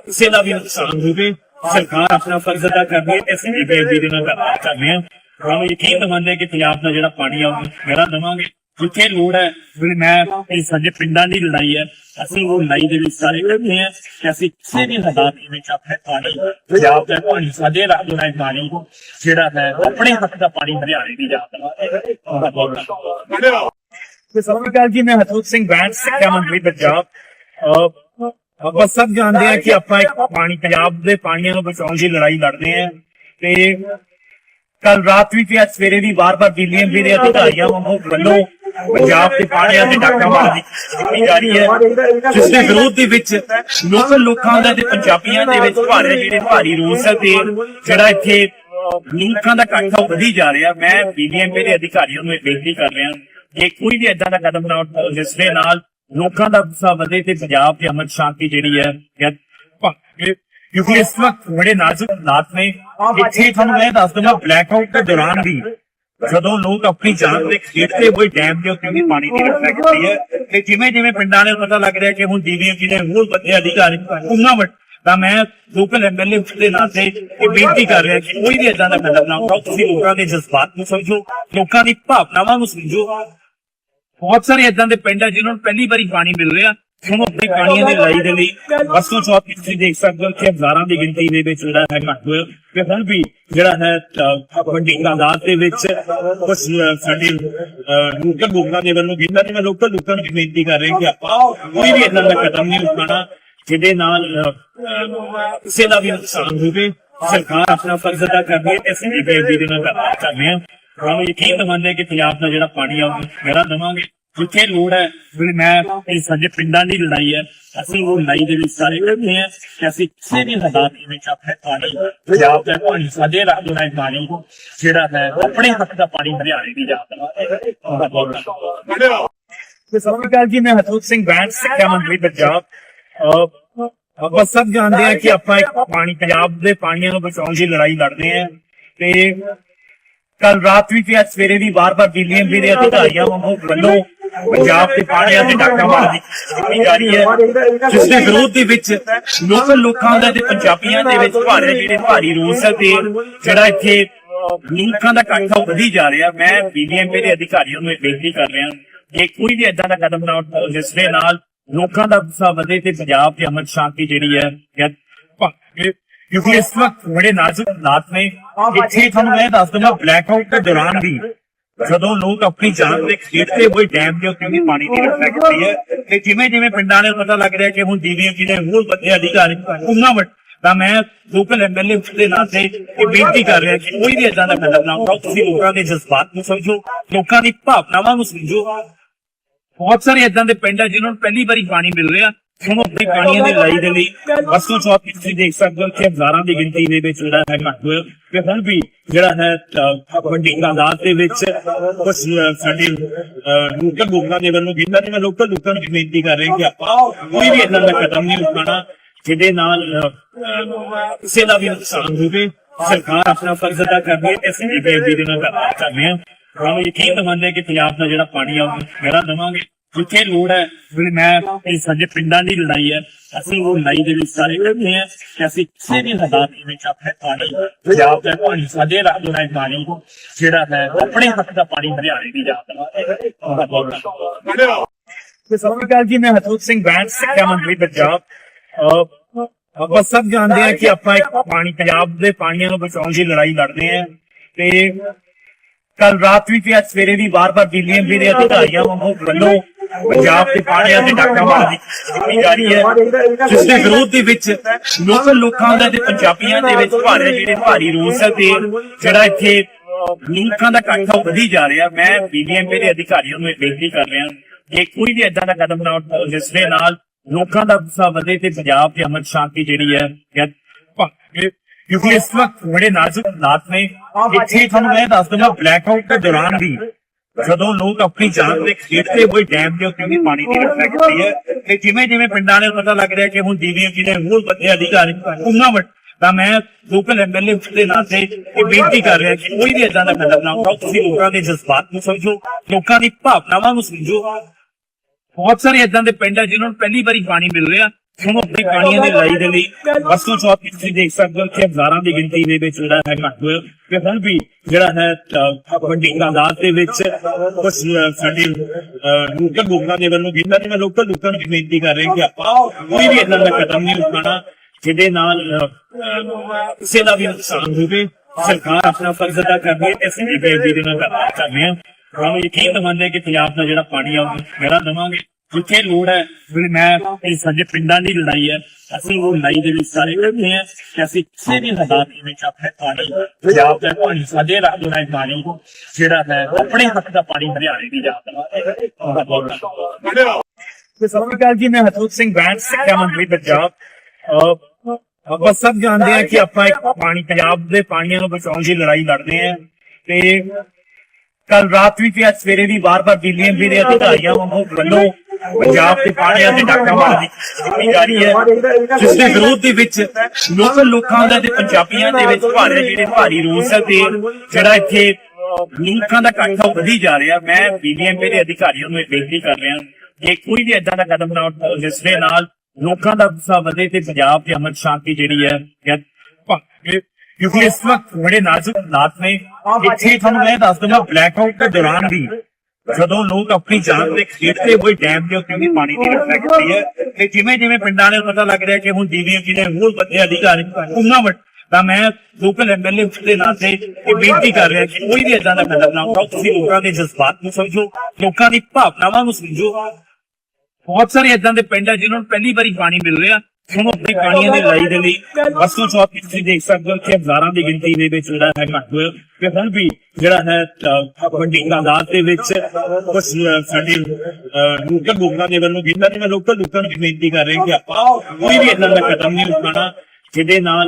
[SPEAKER 1] ਕਿਸੇ ਦਾ ਵੀ ਨੁਕਸਾਨ ਹੋਵੇ, ਸਰਕਾਰ ਆਪਣਾ ਫਰਜ਼ ਅਦਾ ਕਰ ਹੈ ਤੇ ਅਸੀਂ ਵੀ ਬੇਨਤੀ ਦੇ ਨਾਲ ਗੱਲਬਾਤ ਕਰ ਰਹੇ ਹਾਂ। ਸਾਨੂੰ ਯਕੀਨ ਦਵਾਉਂਦੇ ਕਿ ਪੰਜਾਬ ਦਾ ਜਿਹੜਾ ਪਾਣੀ ਆ, ਉਹ ਮੇਰਾ ਦਵਾਂਗੇ ਜਿੱਥੇ ਲੋੜ ਹੈ ਵੀ ਮੈਂ ਇਹ ਸਾਡੇ ਪਿੰਡਾਂ ਦੀ ਲੜਾਈ ਹੈ। ਅਸੀਂ ਉਹ ਲੜਾਈ ਦੇ ਵਿੱਚ ਸਾਰੇ ਇਕੱਠੇ ਹਾਂ ਕਿ ਅਸੀਂ ਕਿਸੇ ਵੀ ਹਾਲਾਤ ਦੇ ਵਿੱਚ ਆਪਣੇ ਪਾਣੀ ਪੰਜਾਬ ਦਾ ਪਾਣੀ ਸਾਡੇ ਰਾਜ ਦਾ ਪਾਣੀ ਜਿਹੜਾ ਹੈ ਆਪਣੇ ਹੱਕ ਦਾ ਪਾਣੀ ਹਰਿਆਣੇ ਦੀ ਜਾਂਦਾ ਸਤਿ ਸ਼੍ਰੀ ਅਕਾਲ ਜੀ ਮੈਂ ਹਰਜੋਤ ਸਿੰਘ ਬੈਂਸ ਸਿੱਖਿਆ ਮੰਤਰੀ ਪੰਜਾਬ। ਆਪਾਂ ਸਭ ਜਾਣਦੇ ਹਾਂ ਕਿ ਆਪਾਂ ਇੱਕ ਪਾਣੀ ਪੰਜਾਬ ਦੇ ਪਾਣੀਆਂ ਨੂੰ ਬਚਾਉਣ ਦੀ ਲੜਾਈ ਲੜਦੇ ਹਾਂ ਤੇ ਕੱਲ ਰਾਤ ਵੀ ਤੇ ਅੱਜ ਸਵੇਰੇ ਵੀ ਵਾਰ-ਵਾਰ ਦਿੱਲੀ ਵੀ ਦੇ ਅਧਿਕਾਰੀਆਂ ਵੱਲੋਂ ਪੰਜਾਬ ਦੇ ਪਾਣੀਆਂ ਦੇ ਡਾਕਾ ਮਾਰਨ ਦੀ ਕੀਤੀ ਜਾ ਰਹੀ ਹੈ। ਜਿਸ ਦੇ ਵਿਰੋਧ ਦੇ ਵਿੱਚ ਲੋਕਲ ਲੋਕਾਂ ਦਾ ਤੇ ਪੰਜਾਬੀਆਂ ਦੇ ਵਿੱਚ ਭਾਰੇ ਜਿਹੜੇ ਭਾਰੀ ਰੋਸ ਹੈ ਤੇ ਜਿਹੜਾ ਇੱਥੇ ਲੋਕਾਂ ਦਾ ਇਕੱਠ ਵਧੀ ਜਾ ਰਿਹਾ। ਮੈਂ ਬੀਬੀਐਮਪੀ ਦੇ ਅਧਿਕਾਰੀਆਂ ਨੂੰ ਇਹ ਬੇਨਤੀ ਕਰ ਰਿਹਾ ਕਿ ਕੋਈ ਵੀ ਏਦਾਂ ਦਾ ਕਦਮ ਨਾ ਉਠਾਓ, ਜਿਸ ਦੇ ਨਾਲ ਲੋਕਾਂ ਦਾ ਗੁੱਸਾ ਵਧੇ ਤੇ ਪੰਜਾਬ ਦੀ ਅਮਨ ਸ਼ਾਂਤੀ ਜਿਹੜੀ ਹੈ ਕਿਉਂਕਿ ਇਸ ਵਕਤ ਬੜੇ ਨਾਜ਼ੁਕ ਹਾਲਾਤ ਨੇ। ਇੱਥੇ ਤੁਹਾਨੂੰ ਮੈਂ ਦੱਸ ਦਵਾਂ ਬਲੈਕ ਆਊਟ ਦੇ ਦੌਰਾਨ ਵੀ ਜਦੋਂ ਲੋਕ ਆਪਣੀ ਜਾਨ ਦੇ ਖੇਡਦੇ ਹੋਏ ਡੈਮ ਦੇ ਉੱਤੇ ਵੀ ਪਾਣੀ ਦੀ ਰੱਖਿਆ ਕੀਤੀ ਹੈ, ਤੇ ਜਿਵੇਂ ਜਿਵੇਂ ਪਿੰਡਾਂ ਨੇ ਪਤਾ ਲੱਗ ਰਿਹਾ ਕਿ ਹੁਣ ਡੀਵੀਐਮ ਜੀ ਹੋਰ ਵੱਡੇ ਅਧਿਕਾਰੀ ਉਹਨਾਂ ਵੱਲ ਤਾਂ ਮੈਂ ਲੋਕਲ ਐਮਐਲਏ ਦੇ ਨਾਤੇ ਇਹ ਬੇਨਤੀ ਕਰ ਰਿਹਾ ਕਿ ਕੋਈ ਵੀ ਇਦਾਂ ਦਾ ਕਦਮ ਨਾ ਉਠਾਓ, ਤੁਸੀਂ ਲੋਕਾਂ ਦੇ ਜਜ਼ਬਾਤ ਨੂੰ ਸਮਝੋ, ਲੋਕਾਂ ਦੀ ਭਾਵਨਾਵਾਂ ਨੂੰ ਸਮਝੋ। ਬਹੁਤ ਸਾਰੇ ਇਦਾਂ ਦੇ ਪਿੰਡ ਆ ਜਿਨ੍ਹਾਂ ਨੂੰ ਪਹਿਲੀ ਵਾਰੀ ਪਾਣੀ ਮਿਲ ਰਿਹਾ। ਹੁਣ ਆਪਣੇ ਪਾਣੀਆਂ ਦੀ ਲੜਾਈ ਦੇ ਲਈ ਬਸੋਂ ਚੌਕ ਤੁਸੀਂ ਦੇਖ ਸਕਦੇ ਹੋ ਕਿ ਹਜ਼ਾਰਾਂ ਦੀ ਗਿਣਤੀ ਦੇ ਵਿੱਚ ਜਿਹੜਾ ਹੈ ਘੱਟ ਹੋਇਆ। ਤੇ ਹੁਣ ਵੀ ਜਿਹੜਾ ਹੈ ਵੱਡੀ ਤਾਦਾਦ ਦੇ ਵਿੱਚ ਕੁਝ ਸਾਡੇ ਲੋਕਲ ਲੋਕਾਂ ਦੇ ਵੱਲੋਂ ਕੀਤਾ ਤੇ ਮੈਂ ਲੋਕਲ ਲੋਕਾਂ ਨੂੰ ਬੇਨਤੀ ਕਰ ਰਿਹਾ ਕਿ ਆਪਾਂ ਕੋਈ ਵੀ ਇਦਾਂ ਦਾ ਕਦਮ ਨਹੀਂ ਉਠਾਉਣਾ, ਜਿਹਦੇ ਨਾਲ ਕਿਸੇ ਦਾ ਵੀ ਨੁਕਸਾਨ ਹੋਵੇ, ਸਰਕਾਰ ਆਪਣਾ ਫਰਜ਼ ਅਦਾ ਕਰਦੀ ਹੈ ਤੇ ਅਸੀਂ ਵੀ ਬੇਨਤੀ ਦੇ ਨਾਲ ਕਰ- ਰਹੇ ਹਾਂ। ਸਾਨੂੰ ਯਕੀਨ ਮੰਨਦੇ ਕਿ ਪੰਜਾਬ ਦਾ ਜਿਹੜਾ ਪਾਣੀ ਆ, ਉਹ ਮੇਰਾ ਦਵਾਂਗੇ। ਜਿੱਥੇ ਲੋੜ ਹੈ ਵੀ ਮੈਂ ਇਹ ਸਾਡੇ ਪਿੰਡਾਂ ਦੀ ਲੜਾਈ ਹੈ। ਅਸੀਂ ਉਹ ਲੜਾਈ ਦੇ ਵਿੱਚ ਸਾਰੇ ਇਕੱਠੇ ਹਾਂ ਕਿ ਅਸੀਂ ਕਿਸੇ ਵੀ ਹਾਲਾਤ ਦੇ ਵਿੱਚ ਆਪਣੇ ਪਾਣੀ ਪੰਜਾਬ ਦਾ ਪਾਣੀ ਸਾਡੇ ਰਾਜ ਦਾ ਪਾਣੀ ਜਿਹੜਾ ਹੈ ਆਪਣੇ ਹੱਕ ਦਾ ਪਾਣੀ ਹਰਿਆਣੇ ਦੀ ਜਾਂਦਾ ਸਤਿ ਸ਼੍ਰੀ ਅਕਾਲ ਜੀ ਮੈਂ ਹਰਜੋਤ ਸਿੰਘ ਬੈਂਸ ਸਿੱਖਿਆ ਮੰਤਰੀ ਪੰਜਾਬ। ਆਪਾਂ ਸਭ ਜਾਣਦੇ ਹਾਂ ਕਿ ਆਪਾਂ ਇੱਕ ਪਾਣੀ ਪੰਜਾਬ ਦੇ ਪਾਣੀਆਂ ਨੂੰ ਬਚਾਉਣ ਦੀ ਲੜਾਈ ਲੜਦੇ ਹਾਂ ਤੇ ਕੱਲ ਰਾਤ ਵੀ ਤੇ ਅੱਜ ਸਵੇਰੇ ਵੀ ਵਾਰ-ਵਾਰ ਦਿੱਲੀ ਵੀ ਦੇ ਅਧਿਕਾਰੀਆਂ ਵੱਲੋਂ ਪੰਜਾਬ ਦੇ ਪਾਣੀਆਂ ਦੇ ਡਾਕਾ ਮਾਰਨ ਦੀ ਕੋਸ਼ਿਸ਼ ਕੀਤੀ ਜਾ ਰਹੀ ਹੈ। ਜਿਸ ਦੇ ਵਿਰੋਧ ਦੇ ਵਿੱਚ ਲੋਕਲ ਲੋਕਾਂ ਦਾ ਤੇ ਪੰਜਾਬੀਆਂ ਦੇ ਵਿੱਚ ਭਾਰੇ ਜਿਹੜੇ ਭਾਰੀ ਰੋਸ ਹੈ ਤੇ ਜਿਹੜਾ ਇੱਥੇ ਲੋਕਾਂ ਦਾ ਇਕੱਠ ਵਧੀ ਜਾ ਰਿਹਾ। ਮੈਂ ਬੀਬੀਐਮਪੀ ਦੇ ਅਧਿਕਾਰੀਆਂ ਨੂੰ ਇਹ ਬੇਨਤੀ ਕਰ ਰਿਹਾ ਕਿ ਕੋਈ ਵੀ ਇਦਾਂ ਦਾ ਕਦਮ ਨਾ ਉਠਾਓ ਜਿਸ ਦੇ ਨਾਲ ਲੋਕਾਂ ਦਾ ਗੁੱਸਾ ਵਧੇ ਤੇ ਪੰਜਾਬ ਦੀ ਅਮਨ ਸ਼ਾਂਤੀ ਜਿਹੜੀ ਹੈ ਕਿਉਂਕਿ ਇਸ ਵਕਤ ਬੜੇ ਨਾਜ਼ੁਕ ਹਾਲਾਤ ਨੇ। ਇੱਥੇ ਤੁਹਾਨੂੰ ਮੈਂ ਦੱਸ ਦਵਾਂ ਬਲੈਕ ਆਊਟ ਦੇ ਦੌਰਾਨ ਵੀ ਜਦੋਂ ਲੋਕ ਆਪਣੀ ਜਾਨ ਦੇ ਖੇਡਦੇ ਹੋਏ ਡੈਮ ਦੇ ਉੱਤੇ ਵੀ ਪਾਣੀ ਦੀ ਰੱਖਿਆ ਕੀਤੀ ਹੈ, ਤੇ ਜਿਵੇਂ ਜਿਵੇਂ ਪਿੰਡਾਂ ਨੇ ਪਤਾ ਲੱਗ ਰਿਹਾ ਕਿ ਹੁਣ ਡੀਵੀਐਮ ਜੀ ਦੇ ਹੋਰ ਵੱਡੇ ਅਧਿਕਾਰੀ ਉਹਨਾਂ ਵੱਲ ਤਾਂ ਮੈਂ ਲੋਕਲ ਐਮਐਲਏ ਦੇ ਨਾਤੇ ਇਹ ਬੇਨਤੀ ਕਰ ਰਿਹਾ ਕਿ ਕੋਈ ਵੀ ਇਦਾਂ ਦਾ ਕਦਮ ਨਾ ਉਠਾਓ, ਤੁਸੀਂ ਲੋਕਾਂ ਦੇ ਜਜ਼ਬਾਤ ਨੂੰ ਸਮਝੋ, ਲੋਕਾਂ ਦੀ ਭਾਵਨਾਵਾਂ ਨੂੰ ਸਮਝੋ। ਬਹੁਤ ਸਾਰੇ ਇਦਾਂ ਦੇ ਪਿੰਡ ਆ ਜਿਨ੍ਹਾਂ ਨੂੰ ਪਹਿਲੀ ਵਾਰੀ ਪਾਣੀ ਮਿਲ ਰਿਹਾ। ਹੁਣ ਆਪਣੇ ਪਾਣੀਆਂ ਦੀ ਲੜਾਈ ਦੇ ਲਈ ਬਸੋਂ ਚੌਕ ਤੁਸੀਂ ਦੇਖ ਸਕਦੇ ਹੋ ਕਿ ਹਜ਼ਾਰਾਂ ਦੀ ਗਿਣਤੀ ਦੇ ਵਿੱਚ ਜਿਹੜਾ ਹੈ ਘੱਟ ਹੋਇਆ ਤੇ ਹੁਣ ਵੀ ਜਿਹੜਾ ਹੈ ਵੱਡੀ ਤਾਦਾਦ ਦੇ ਵਿੱਚ ਕੁਝ ਸਾਡੇ ਲੋਕਲ ਲੋਕਾਂ ਦੇ ਵੱਲੋਂ ਕੀਤਾ ਤੇ ਲੋਕਲ ਲੋਕਾਂ ਨੂੰ ਬੇਨਤੀ ਕਰ ਰਹੇ ਕਿ ਆਪਾਂ ਕੋਈ ਵੀ ਇਦਾਂ ਦਾ ਕਦਮ ਨਹੀਂ ਉਠਾਉਣਾ ਜਿਹਦੇ ਨਾਲ ਕਿਸੇ ਦਾ ਵੀ ਨੁਕਸਾਨ ਹੋਵੇ, ਸਰਕਾਰ ਆਪਣਾ ਫਰਜ਼ ਅਦਾ ਕਰਦੀ ਹੈ ਤੇ ਅਸੀਂ ਬੇਨਤੀ ਦੇ ਨਾਲ ਕਰ ਰਹੇ ਹਾਂ। ਸਾਨੂੰ ਯਕੀਨ ਮੰਨਦੇ ਕਿ ਪੰਜਾਬ ਦਾ ਜਿਹੜਾ ਪਾਣੀ ਆ, ਉਹ ਗਹਿਰਾ ਦਵਾਂਗੇ। ਜਿੱਥੇ ਲੋੜ ਹੈ ਵੀ ਮੈਂ ਇਹ ਸਾਡੇ ਪਿੰਡਾਂ ਦੀ ਲੜਾਈ ਹੈ ਅਸੀਂ ਉਹ ਲੜਾਈ ਦੇ ਵਿੱਚ ਸਾਰੇ ਇਕੱਠੇ ਹਾਂ ਕਿ ਅਸੀਂ ਕਿਸੇ ਵੀ ਹਾਲਾਤ ਦੇ ਵਿੱਚ ਆਪਣੇ ਪਾਣੀ ਪੰਜਾਬ ਦਾ ਪਾਣੀ ਸਾਡੇ ਰਾਜ ਦਾ ਪਾਣੀ ਜਿਹੜਾ ਹੈ ਆਪਣੇ ਹੱਕ ਦਾ ਪਾਣੀ ਹਰਿਆਣੇ ਦੀ ਜਾਂਦਾ ਸਤਿ ਸ਼੍ਰੀ ਅਕਾਲ ਜੀ ਮੈਂ ਹਰਜੋਤ ਸਿੰਘ ਬੈਂਸ ਸਿੱਖਿਆ ਮੰਤਰੀ ਪੰਜਾਬ। ਆਪਾਂ ਸਭ ਜਾਣਦੇ ਹਾਂ ਕਿ ਆਪਾਂ ਇੱਕ ਪਾਣੀ ਪੰਜਾਬ ਦੇ ਪਾਣੀਆਂ ਨੂੰ ਬਚਾਉਣ ਦੀ ਲੜਾਈ ਲੜਦੇ ਹਾਂ ਤੇ ਕੱਲ ਰਾਤ ਵੀ ਤੇ ਅੱਜ ਸਵੇਰੇ ਵੀ ਵਾਰ-ਵਾਰ ਦਿੱਲੀ ਦੇ ਅਧਿਕਾਰੀਆਂ ਵੱਲੋਂ ਪੰਜਾਬ ਦੇ ਪਾਣੀਆਂ ਦੇ ਡਾਕਾ ਮਾਰਨ ਕੀਤੀ ਜਾ ਰਹੀ ਹੈ। ਜਿਸ ਦੇ ਵਿਰੋਧ ਦੇ ਵਿੱਚ ਲੋਕਲ ਲੋਕਾਂ ਦਾ ਤੇ ਪੰਜਾਬੀਆਂ ਦੇ ਵਿੱਚ ਭਾਰੇ ਜਿਹੜੇ ਭਾਰੀ ਰੋਸ ਹੈ ਤੇ ਜਿਹੜਾ ਇੱਥੇ ਲੋਕਾਂ ਦਾ ਇਕੱਠ ਵਧੀ ਜਾ ਰਿਹਾ। ਮੈਂ ਬੀਬੀਐਮਪੀ ਦੇ ਅਧਿਕਾਰੀਆਂ ਨੂੰ ਇਹ ਬੇਨਤੀ ਕਰ ਰਿਹਾ ਕਿ ਕੋਈ ਵੀ ਇਦਾਂ ਦਾ ਕਦਮ ਨਾ ਉਠਾਓ ਜਿਸ ਦੇ ਨਾਲ ਲੋਕਾਂ ਦਾ ਗੁੱਸਾ ਵਧੇ ਤੇ ਪੰਜਾਬ ਦੀ ਅਮਨ ਸ਼ਾਂਤੀ ਜਿਹੜੀ ਹੈ ਕਿਉਂਕਿ ਇਸ ਵਕਤ ਬੜੇ ਨਾਜ਼ੁਕ ਹਾਲਾਤ ਨੇ। ਇੱਥੇ ਤੁਹਾਨੂੰ ਮੈਂ ਦੱਸ ਦਵਾਂ ਬਲੈਕ ਆਊਟ ਦੇ ਦੌਰਾਨ ਵੀ ਜਦੋਂ ਲੋਕ ਆਪਣੀ ਜਾਨ ਦੇ ਖੇਡਦੇ ਹੋਏ ਡੈਮ ਦੇ ਉੱਤੇ ਵੀ ਪਾਣੀ ਦੀ ਰੱਖਿਆ ਕੀਤੀ ਹੈ ਤੇ ਜਿਵੇਂ ਜਿਵੇਂ ਪਿੰਡਾਂ ਨੇ ਪਤਾ ਲੱਗ ਰਿਹਾ ਕਿ ਹੁਣ ਡੀਵੀਐਮ ਜੀ ਦੇ ਹੋਰ ਵੱਡੇ ਅਧਿਕਾਰੀ ਉਹਨਾਂ ਵੱਲ ਤਾਂ ਮੈਂ ਲੋਕਲ ਐਮਐਲਏ ਦੇ ਨਾਤੇ ਇਹ ਬੇਨਤੀ ਕਰ ਰਿਹਾ ਕਿ ਕੋਈ ਵੀ ਇਦਾਂ ਦਾ ਕਦਮ ਨਾ ਉਠਾਓ ਤੁਸੀਂ ਲੋਕਾਂ ਦੇ ਜਜ਼ਬਾਤ ਨੂੰ ਸਮਝੋ ਲੋਕਾਂ ਦੀ ਭਾਵਨਾਵਾਂ ਨੂੰ ਸਮਝੋ। ਬਹੁਤ ਸਾਰੇ ਇਦਾਂ ਦੇ ਪਿੰਡ ਆ ਜਿਨ੍ਹਾਂ ਨੂੰ ਪਹਿਲੀ ਵਾਰੀ ਪਾਣੀ ਮਿਲ ਰਿਹਾ। ਹੁਣ ਆਪਣੇ ਪਾਣੀਆਂ ਦੀ ਲੜਾਈ ਦੇ ਲਈ ਵਸਤੂ ਚੌਥ ਤੁਸੀਂ ਦੇਖ ਸਕਦੇ ਹੋ ਕਿ ਹਜ਼ਾਰਾਂ ਦੀ ਗਿਣਤੀ ਦੇ ਵਿੱਚ ਜਿਹੜਾ ਹੈ ਘੱਟ ਹੋਇਆ ਤੇ ਹੁਣ ਵੀ ਜਿਹੜਾ ਹੈ ਵੱਡੀ ਤਾਦਾਦ ਦੇ ਵਿੱਚ ਕੁਝ ਸਾਡੇ ਲੋਕਲ ਲੋਕਾਂ ਦੇ ਵੱਲੋਂ ਜਿੰਨਾਂ ਨੇ ਲੋਕਲ ਲੋਕਾਂ ਨੂੰ ਬੇਨਤੀ ਕਰ ਰਿਹਾ ਕਿ ਆਪਾਂ ਕੋਈ ਵੀ ਇਦਾਂ ਦਾ ਕਦਮ ਨਹੀਂ ਉਠਾਉਣਾ ਜਿਹਦੇ ਨਾਲ ਕਿਸੇ ਦਾ ਵੀ ਨੁਕਸਾਨ ਹੋਵੇ, ਸਰਕਾਰ ਆਪਣਾ ਫਰਜ਼ ਅਦਾ ਕਰਦੀ ਰਹੀ ਹੈ ਤੇ ਅਸੀਂ ਵੀ ਬੇਨਤੀ ਦੇ ਨਾਲ ਕਰ ਕਰ ਰਹੇ ਹਾਂ। ਸਾਨੂੰ ਯਕੀਨ ਦਵਾਉਂਦੇ ਕਿ ਪੰਜਾਬ ਦਾ ਜਿਹੜਾ ਪਾਣੀ ਆ, ਉਹ ਮੇਰਾ ਦਵਾਂਗੇ। ਜਿੱਥੇ ਲੋੜ ਹੈ ਵੀ ਮੈਂ ਇਹ ਸਾਡੇ ਪਿੰਡਾਂ ਦੀ ਲੜਾਈ ਹੈ। ਅਸੀਂ ਉਹ ਲੜਾਈ ਦੇ ਵਿੱਚ ਸਾਰੇ ਇਕੱਠੇ ਹਾਂ ਕਿ ਅਸੀਂ ਕਿਸੇ ਵੀ ਹਾਲਾਤ ਦੇ ਵਿੱਚ ਆਪਣੇ ਪਾਣੀ ਪੰਜਾਬ ਦਾ ਪਾਣੀ ਸਾਡੇ ਰਾਜ ਦਾ ਪਾਣੀ ਜਿਹੜਾ ਹੈ ਆਪਣੇ ਹੱਕ ਦਾ ਪਾਣੀ ਹਰਿਆਣੇ ਦੀ ਜਾ ਬਹੁਤ ਬਹੁਤ ਸਤਿ ਸ਼੍ਰੀ ਅਕਾਲ ਜੀ ਮੈਂ ਹਰਜੋਤ ਸਿੰਘ ਬੈਂਸ ਸਿੱਖਿਆ ਮੰਤਰੀ ਪੰਜਾਬ। ਅਹ, ਆਪਾਂ ਸਭ ਜਾਣਦੇ ਹਾਂ ਕਿ ਆਪਾਂ ਇੱਕ ਪਾਣੀ ਪੰਜਾਬ ਦੇ ਪਾਣੀਆਂ ਨੂੰ ਬਚਾਉਣ ਦੀ ਲੜਾਈ ਲੜਦੇ ਹਾਂ ਤੇ ਕੱਲ ਰਾਤ ਵੀ ਤੇ ਅੱਜ ਸਵੇਰੇ ਵੀ ਵਾਰ-ਵਾਰ ਬੀਬੀਐਮਬੀ ਦੇ ਅਧਿਕਾਰੀਆਂ ਵੱਲੋਂ ਪੰਜਾਬ ਦੇ ਪਾਣੀਆਂ ਦੇ ਡਾਕਾ ਮਾਰਨ ਦੀ ਕੀਤੀ ਜਾ ਰਹੀ ਹੈ। ਜਿਸ ਦੇ ਵਿਰੋਧ ਦੇ ਵਿੱਚ ਲੋਕਲ ਲੋਕਾਂ ਦਾ ਤੇ ਪੰਜਾਬੀਆਂ ਦੇ ਵਿੱਚ ਭਾਰੇ ਜਿਹੜੇ ਭਾਰੀ ਰੋਸ ਹੈ ਤੇ ਜਿਹੜਾ ਇੱਥੇ ਲੋਕਾਂ ਦਾ ਇਕੱਠ ਵਧੀ ਜਾ ਰਿਹਾ। ਮੈਂ ਬੀਬੀਐਮਬੀ ਦੇ ਅਧਿਕਾਰੀਆਂ ਨੂੰ ਇਹ ਬੇਨਤੀ ਕਰ ਰਿਹਾ ਕਿ ਕੋਈ ਵੀ ਏਦਾਂ ਦਾ ਕਦਮ ਨਾ ਉਠਾਓ, ਜਿਸ ਦੇ ਨਾਲ ਲੋਕਾਂ ਦਾ ਗੁੱਸਾ ਵਧੇ ਤੇ ਪੰਜਾਬ ਦੀ ਅਮਨ ਸ਼ਾਂਤੀ ਜਿਹੜੀ ਹੈ ਕਿਉਂਕਿ ਇਸ ਵਕਤ ਬੜੇ ਨਾਜ਼ੁਕ ਹਾਲਾਤ ਨੇ, ਇੱਥੇ ਤੁਹਾਨੂੰ ਮੈਂ ਦੱਸ ਦਵਾਂ ਬਲੈਕ ਆਊਟ ਦੇ ਦੌਰਾਨ ਵੀ ਜਦੋਂ ਲੋਕ ਆਪਣੀ ਜਾਨ ਦੇ ਖੇਡਦੇ ਹੋਏ ਡੈਮ ਦੇ ਉੱਤੇ ਵੀ ਪਾਣੀ ਦੀ ਰੱਖਿਆ ਕੀਤੀ ਹੈ, ਤੇ ਜਿਵੇਂ ਜਿਵੇਂ ਪਿੰਡਾਂ ਨੇ ਪਤਾ ਲੱਗ ਰਿਹਾ ਕਿ ਹੁਣ ਡੀਵੀਐਮ ਦੇ ਹੋਰ ਵੱਡੇ ਅਧਿਕਾਰੀ ਉਹਨਾਂ ਵੱਲ ਤਾਂ ਮੈਂ ਲੋਕਲ ਐਮਐਲਏ ਦੇ ਨਾਤੇ ਇਹ ਬੇਨਤੀ ਕਰ ਰਿਹਾ ਕਿ ਕੋਈ ਵੀ ਇਦਾਂ ਦਾ ਕਦਮ ਨਾ ਉਠਾਓ ਤੁਸੀਂ ਲੋਕਾਂ ਦੇ ਜਜ਼ਬਾਤ ਨੂੰ ਸਮਝੋ, ਲੋਕਾਂ ਦੀ ਭਾਵਨਾਵਾਂ ਨੂੰ ਸਮਝੋ। ਬਹੁਤ ਸਾਰੇ ਇਦਾਂ ਦੇ ਪਿੰਡ ਆ ਜਿਨ੍ਹਾਂ ਨੂੰ ਪਹਿਲੀ ਵਾਰੀ ਪਾਣੀ ਮਿਲ ਰਿਹਾ। ਹੁਣ ਆਪਣੇ ਪਾਣੀਆਂ ਦੀ ਲੜਾਈ ਦੇ ਲਈ ਵਸਤੂ ਚੌਥ ਤੁਸੀਂ ਦੇਖ ਸਕਦੇ ਹੋ ਕਿ ਹਜ਼ਾਰਾਂ ਦੀ ਗਿਣਤੀ ਦੇ ਵਿੱਚ ਜਿਹੜਾ ਹੈ ਘੱਟ ਹੋਇਆ ਤੇ ਹੁਣ ਵੀ ਜਿਹੜਾ ਹੈ ਵੱਡੀ ਤਾਦਾਦ ਦੇ ਵਿੱਚ ਕੁਝ ਸਾਡੇ ਲੋਕਲ ਲੋਕਾਂ ਦੇ ਵੱਲੋਂ, ਜਿੰਨਾਂ ਨੇ ਲੋਕਲ ਲੋਕਾਂ ਨੂੰ ਬੇਨਤੀ ਕਰ ਰਿਹਾ ਕਿ ਆਪਾਂ ਕੋਈ ਵੀ ਇਦਾਂ ਦਾ ਕਦਮ ਨਹੀਂ ਉਠਾਉਣਾ ਜਿਹਦੇ ਨਾਲ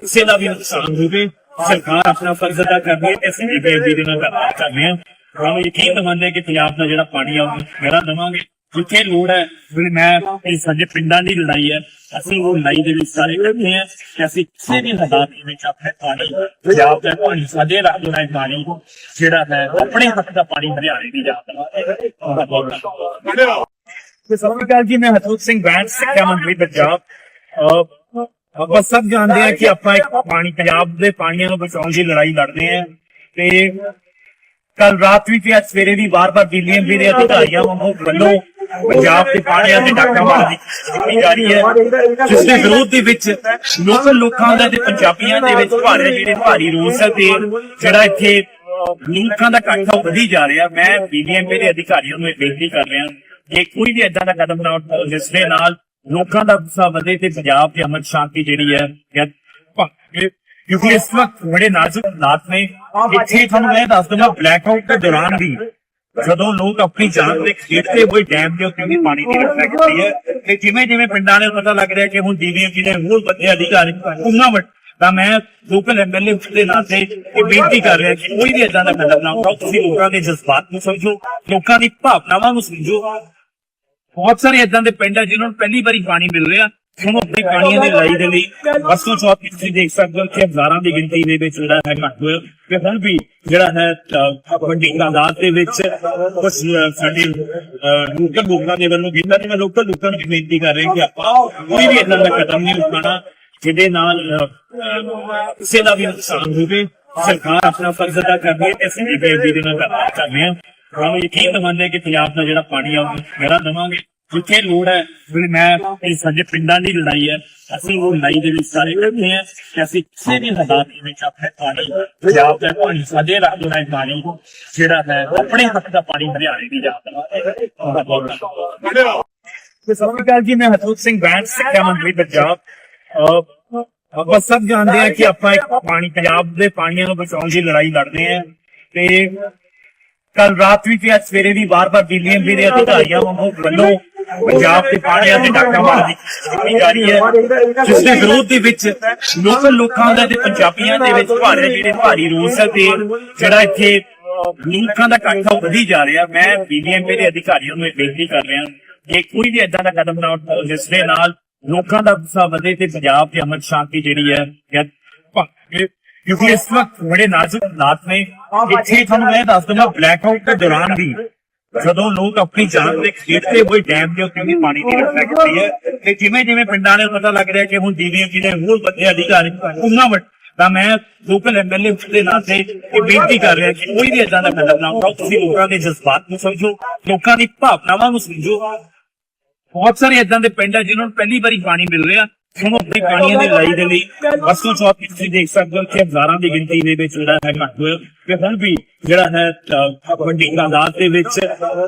[SPEAKER 1] ਕਿਸੇ ਦਾ ਵੀ ਨੁਕਸਾਨ ਹੋਵੇ, ਸਰਕਾਰ ਆਪਣਾ ਫਰਜ਼ ਅਦਾ ਕਰਦੀ ਹੈ ਤੇ ਅਸੀਂ ਵੀ ਬੇਨਤੀ ਦੇ ਨਾਲ ਕਰ ਰਹੇ ਹਾਂ। ਸਾਨੂੰ ਯਕੀਨ ਦਵਾਉਂਦੇ ਕਿ ਪੰਜਾਬ ਦਾ ਜਿਹੜਾ ਪਾਣੀ ਆ, ਉਹ ਮੇਰਾ ਦਵਾਂਗੇ। ਜਿੱਥੇ ਲੋੜ ਹੈ ਵੀ ਮੈਂ ਇਹ ਸਾਡੇ ਪਿੰਡਾਂ ਦੀ ਲੜਾਈ ਹੈ। ਅਸੀਂ ਉਹ ਲੜਾਈ ਦੇ ਵਿੱਚ ਸਾਰੇ ਇਕੱਠੇ ਹਾਂ ਕਿ ਅਸੀਂ ਕਿਸੇ ਵੀ ਹਾਲਾਤ ਦੇ ਵਿੱਚ ਆਪਣੇ ਪਾਣੀ ਪੰਜਾਬ ਦਾ ਪਾਣੀ ਸਾਡੇ ਰਾਜ ਦਾ ਪਾਣੀ ਜਿਹੜਾ ਹੈ ਆਪਣੇ ਹੱਕ ਦਾ ਪਾਣੀ ਹਰਿਆਣੇ ਦੀ ਜਾ ਬਹੁਤ ਤੇ ਸਤਿ ਸ਼੍ਰੀ ਜੀ ਮੈਂ ਹਰਜੋਤ ਸਿੰਘ ਬੈਂਸ ਸਿੱਖਿਆ ਮੰਤਰੀ ਪੰਜਾਬ। ਅਹ, ਆਪਾਂ ਸਭ ਜਾਣਦੇ ਹਾਂ ਕਿ ਆਪਾਂ ਇੱਕ ਪਾਣੀ ਪੰਜਾਬ ਦੇ ਪਾਣੀਆਂ ਨੂੰ ਬਚਾਉਣ ਦੀ ਲੜਾਈ ਲੜਦੇ ਹਾਂ। ਤੇ ਕੱਲ ਰਾਤ ਵੀ ਤੇ ਅੱਜ ਸਵੇਰੇ ਵੀ ਵਾਰ-ਵਾਰ ਬੀਬੀਐਮਬੀ ਦੇ ਅਧਿਕਾਰੀਆਂ ਵੱਲੋਂ ਪੰਜਾਬ ਦੇ ਪਾਣੀਆਂ ਦੇ ਡਾਕਾ ਮਾਰਨ ਦੀ ਕੋਸ਼ਿਸ਼ ਕੀਤੀ ਜਾ ਰਹੀ ਹੈ। ਜਿਸ ਦੇ ਵਿਰੋਧ ਦੇ ਵਿੱਚ ਲੋਕਲ ਲੋਕਾਂ ਦਾ ਤੇ ਪੰਜਾਬੀਆਂ ਦੇ ਵਿੱਚ ਭਾਰੇ ਜਿਹੜੇ ਭਾਰੀ ਰੋਸ ਹੈ ਤੇ ਜਿਹੜਾ ਇੱਥੇ ਲੋਕਾਂ ਦਾ ਇਕੱਠ ਵਧੀ ਜਾ ਰਿਹਾ। ਮੈਂ ਬੀਬੀਐਮਬੀ ਦੇ ਅਧਿਕਾਰੀਆਂ ਨੂੰ ਇਹ ਬੇਨਤੀ ਕਰ ਰਿਹਾ ਕਿ ਕੋਈ ਵੀ ਇਦਾਂ ਦਾ ਕਦਮ ਨਾ ਉਠਾਓ ਜਿਸ ਦੇ ਨਾਲ ਲੋਕਾਂ ਦਾ ਗੁੱਸਾ ਵਧੇ ਤੇ ਪੰਜਾਬ ਦੀ ਅਮਨ ਸ਼ਾਂਤੀ ਜਿਹੜੀ ਹੈ ਕਿਉਂਕਿ ਇਸ ਵਕਤ ਬੜੇ ਨਾਜ਼ੁਕ ਹਾਲਾਤ ਨੇ। ਇੱਥੇ ਤੁਹਾਨੂੰ ਮੈਂ ਦੱਸ ਦਵਾਂ ਬਲੈਕ ਆਊਟ ਦੇ ਦੌਰਾਨ ਵੀ ਜਦੋਂ ਲੋਕ ਆਪਣੀ ਜਾਨ ਦੇ ਖੇਡਦੇ ਹੋਏ ਡੈਮ ਦੇ ਉੱਤੇ ਵੀ ਪਾਣੀ ਦੀ ਰੱਖਿਆ ਕੀਤੀ ਹੈ, ਤੇ ਜਿਵੇਂ ਜਿਵੇਂ ਪਿੰਡਾਂ ਨੇ ਪਤਾ ਲੱਗ ਰਿਹਾ ਕਿ ਹੁਣ ਡੀਵੀਐਮ ਦੇ ਹੋਰ ਵੱਡੇ ਅਧਿਕਾਰੀ ਉਹਨਾਂ ਵੱਲ ਤਾਂ ਮੈਂ ਲੋਕਲ ਐਮਐਲਏ ਦੇ ਨਾਤੇ ਇਹ ਬੇਨਤੀ ਕਰ ਰਿਹਾ ਕਿ ਕੋਈ ਵੀ ਇਦਾਂ ਦਾ ਕਦਮ ਨਾ ਉਠਾਓ, ਤੁਸੀਂ ਲੋਕਾਂ ਦੇ ਜਜ਼ਬਾਤ ਨੂੰ ਸਮਝੋ, ਲੋਕਾਂ ਦੀ ਭਾਵਨਾਵਾਂ ਨੂੰ ਸਮਝੋ। ਬਹੁਤ ਸਾਰੇ ਇਦਾਂ ਦੇ ਪਿੰਡ ਆ ਜਿਨ੍ਹਾਂ ਨੂੰ ਪਹਿਲੀ ਵਾਰੀ ਪਾਣੀ ਮਿਲ ਰਿਹਾ। ਹੁਣ ਆਪਣੇ ਪਾਣੀਆਂ ਦੀ ਲੜਾਈ ਦੇ ਲਈ ਵਸਤੂ ਚੌਥ ਤੁਸੀਂ ਦੇਖ ਸਕਦੇ ਹੋ ਕਿ ਹਜ਼ਾਰਾਂ ਦੀ ਗਿਣਤੀ ਦੇ ਵਿੱਚ ਜਿਹੜਾ ਹੈ ਘੱਟ ਹੋਇਆ ਤੇ ਹੁਣ ਵੀ ਜਿਹੜਾ ਹੈ ਵੱਡੀ ਤਾਦਾਦ ਦੇ ਵਿੱਚ ਕੁਝ ਸਾਡੇ ਲੋਕਲ ਲੋਕਾਂ ਦੇ ਵੱਲੋਂ, ਜਿੰਨਾਂ ਨੇ ਲੋਕਲ ਲੋਕਾਂ ਨੂੰ ਬੇਨਤੀ ਕਰ ਰਿਹਾ ਕਿ ਆਪਾਂ ਕੋਈ ਵੀ ਇਦਾਂ ਦਾ ਕਦਮ ਨਹੀਂ ਉਠਾਉਣਾ, ਜਿਹਦੇ ਨਾਲ ਕਿਸੇ ਦਾ ਵੀ ਨੁਕਸਾਨ ਹੋਵੇ, ਸਰਕਾਰ ਆਪਣਾ ਫਰਜ਼ ਅਦਾ ਕਰ ਰਹੀ ਹੈ ਤੇ ਅਸੀਂ ਬੇਨਤੀ ਦੇ ਨਾਲ ਕਰ ਰਹੇ ਹਾਂ। ਸਾਨੂੰ ਯਕੀਨ ਦਵਾਉਂਦੇ ਕਿ ਪੰਜਾਬ ਦਾ ਜਿਹੜਾ ਪਾਣੀ ਆ, ਉਹ ਮੇਰਾ ਦੇਵਾਂਗੇ। ਜਿੱਥੇ ਲੋੜ ਹੈ ਵੀ ਮੈਂ ਇਹ ਸਾਡੇ ਪਿੰਡਾਂ ਦੀ ਲੜਾਈ ਹੈ। ਅਸੀਂ ਉਹ ਲੜਾਈ ਦੇ ਵਿੱਚ ਸਾਰੇ ਇਕੱਠੇ ਹਾਂ ਕਿ ਅਸੀਂ ਕਿਸੇ ਵੀ ਹਾਲਾਤ ਦੇ ਵਿੱਚ ਆਪਣੇ ਪਾਣੀ ਪੰਜਾਬ ਦਾ ਪਾਣੀ ਸਾਡੇ ਰਾਜ ਦਾ ਪਾਣੀ ਜਿਹੜਾ ਹੈ ਆਪਣੇ ਹੱਕ ਦਾ ਪਾਣੀ ਹਰਿਆਣੇ ਦੀ ਜਾ ਬਹੁਤ ਬਹੁਤ ਧੰਨਵਾਦ। ਤੇ ਸਤਿ ਸ਼੍ਰੀ ਅਕਾਲ ਜੀ ਮੈਂ ਹਰਜੋਤ ਸਿੰਘ ਬੈਂਸ ਸਿੱਖਿਆ ਮੰਤਰੀ ਪੰਜਾਬ। ਆਪਾਂ ਸਭ ਜਾਣਦੇ ਹਾਂ ਕਿ ਆਪਾਂ ਇੱਕ ਪਾਣੀ ਪੰਜਾਬ ਦੇ ਪਾਣੀਆਂ ਨੂੰ ਬਚਾਉਣ ਦੀ ਲੜਾਈ ਲੜਦੇ ਹਾਂ। ਤੇ ਕੱਲ ਰਾਤ ਵੀ ਤੇ ਅੱਜ ਸਵੇਰੇ ਵੀ ਵਾਰ-ਵਾਰ ਬੀਬੀਐਮਬੀ ਦੇ ਅਧਿਕਾਰੀਆਂ ਵੱਲੋਂ ਪੰਜਾਬ ਦੇ ਪਾਣੀਆਂ ਦੇ ਡਾਕਾ ਮਾਰਨ ਦੀ ਕੀਤੀ ਜਾ ਰਹੀ ਹੈ। ਜਿਸ ਦੇ ਵਿਰੋਧ ਦੇ ਵਿੱਚ ਲੋਕਲ ਲੋਕਾਂ ਦਾ ਤੇ ਪੰਜਾਬੀਆਂ ਦੇ ਵਿੱਚ ਭਾਰੇ ਜਿਹੜੇ ਭਾਰੀ ਰੋਸ ਹੈ ਤੇ ਜਿਹੜਾ ਇੱਥੇ ਲੋਕਾਂ ਦਾ ਇਕੱਠ ਵਧੀ ਜਾ ਰਿਹਾ। ਮੈਂ ਬੀਬੀਐਮਬੀ ਦੇ ਅਧਿਕਾਰੀਆਂ ਨੂੰ ਇਹ ਬੇਨਤੀ ਕਰ ਰਿਹਾ ਕਿ ਕੋਈ ਵੀ ਇਦਾਂ ਦਾ ਕਦਮ ਨਾ ਉਠਾਓ ਜਿਸ ਦੇ ਨਾਲ ਲੋਕਾਂ ਦਾ ਗੁੱਸਾ ਵਧੇ ਤੇ ਪੰਜਾਬ ਦੀ ਅਮਨ ਸ਼ਾਂਤੀ ਜਿਹੜੀ ਹੈ ਕਿਉਂਕਿ ਇਸ ਵਕਤ ਬੜੇ ਨਾਜ਼ੁਕ ਹਾਲਾਤ ਨੇ। ਇੱਥੇ ਤੁਹਾਨੂੰ ਮੈਂ ਦੱਸ ਦਵਾਂ ਬਲੈਕ ਆਊਟ ਦੇ ਦੌਰਾਨ ਵੀ ਜਦੋਂ ਲੋਕ ਆਪਣੀ ਜਾਨ ਦੇ ਖੇਡਦੇ ਹੋਏ ਡੈਮ ਦੇ ਉੱਤੇ ਵੀ ਪਾਣੀ ਦੀ ਰੱਖਿਆ ਕੀਤੀ ਹੈ ਤੇ ਜਿਵੇਂ ਜਿਵੇਂ ਪਿੰਡਾਂ ਨੇ ਪਤਾ ਲੱਗ ਰਿਹਾ ਕਿ ਹੁਣ ਦੀਦੀਆਂ ਜੀ ਨੇ ਹੋਰ ਵੱਡੇ ਅਧਿਕਾਰੀ ਉਹਨਾਂ ਵੱਡ ਤਾਂ ਮੈਂ ਲੋਕਲ ਐਮਐਲਏ ਦੇ ਨਾਤੇ ਇਹ ਬੇਨਤੀ ਕਰ ਰਿਹਾ ਕਿ ਕੋਈ ਵੀ ਇਦਾਂ ਦਾ ਕਦਮ ਨਾ ਉਠਾਓ ਤੁਸੀਂ ਲੋਕਾਂ ਦੇ ਜਜ਼ਬਾਤ ਨੂੰ ਸਮਝੋ ਲੋਕਾਂ ਦੀ ਭਾਵਨਾਵਾਂ ਨੂੰ ਸਮਝੋ। ਬਹੁਤ ਸਾਰੇ ਇਦਾਂ ਦੇ ਪਿੰਡ ਆ ਜਿਨ੍ਹਾਂ ਨੂੰ ਪਹਿਲੀ ਵਾਰੀ ਪਾਣੀ ਮਿਲ ਰਿਹਾ। ਹੁਣ ਪਾਣੀਆਂ ਦੀ ਲੜਾਈ ਦੇ ਲਈ ਬਸੋਂ ਚੌਥ ਤੁਸੀਂ ਦੇਖ ਸਕਦੇ ਹੋ ਕਿ ਹਜ਼ਾਰਾਂ ਦੀ ਗਿਣਤੀ ਦੇ ਵਿੱਚ ਜਿਹੜਾ ਹੈ ਘੱਟ ਹੋਇਆ। ਤੇ ਹੁਣ ਵੀ ਜਿਹੜਾ ਹੈ ਵੱਡੀ ਤਾਦਾਦ ਦੇ ਵਿੱਚ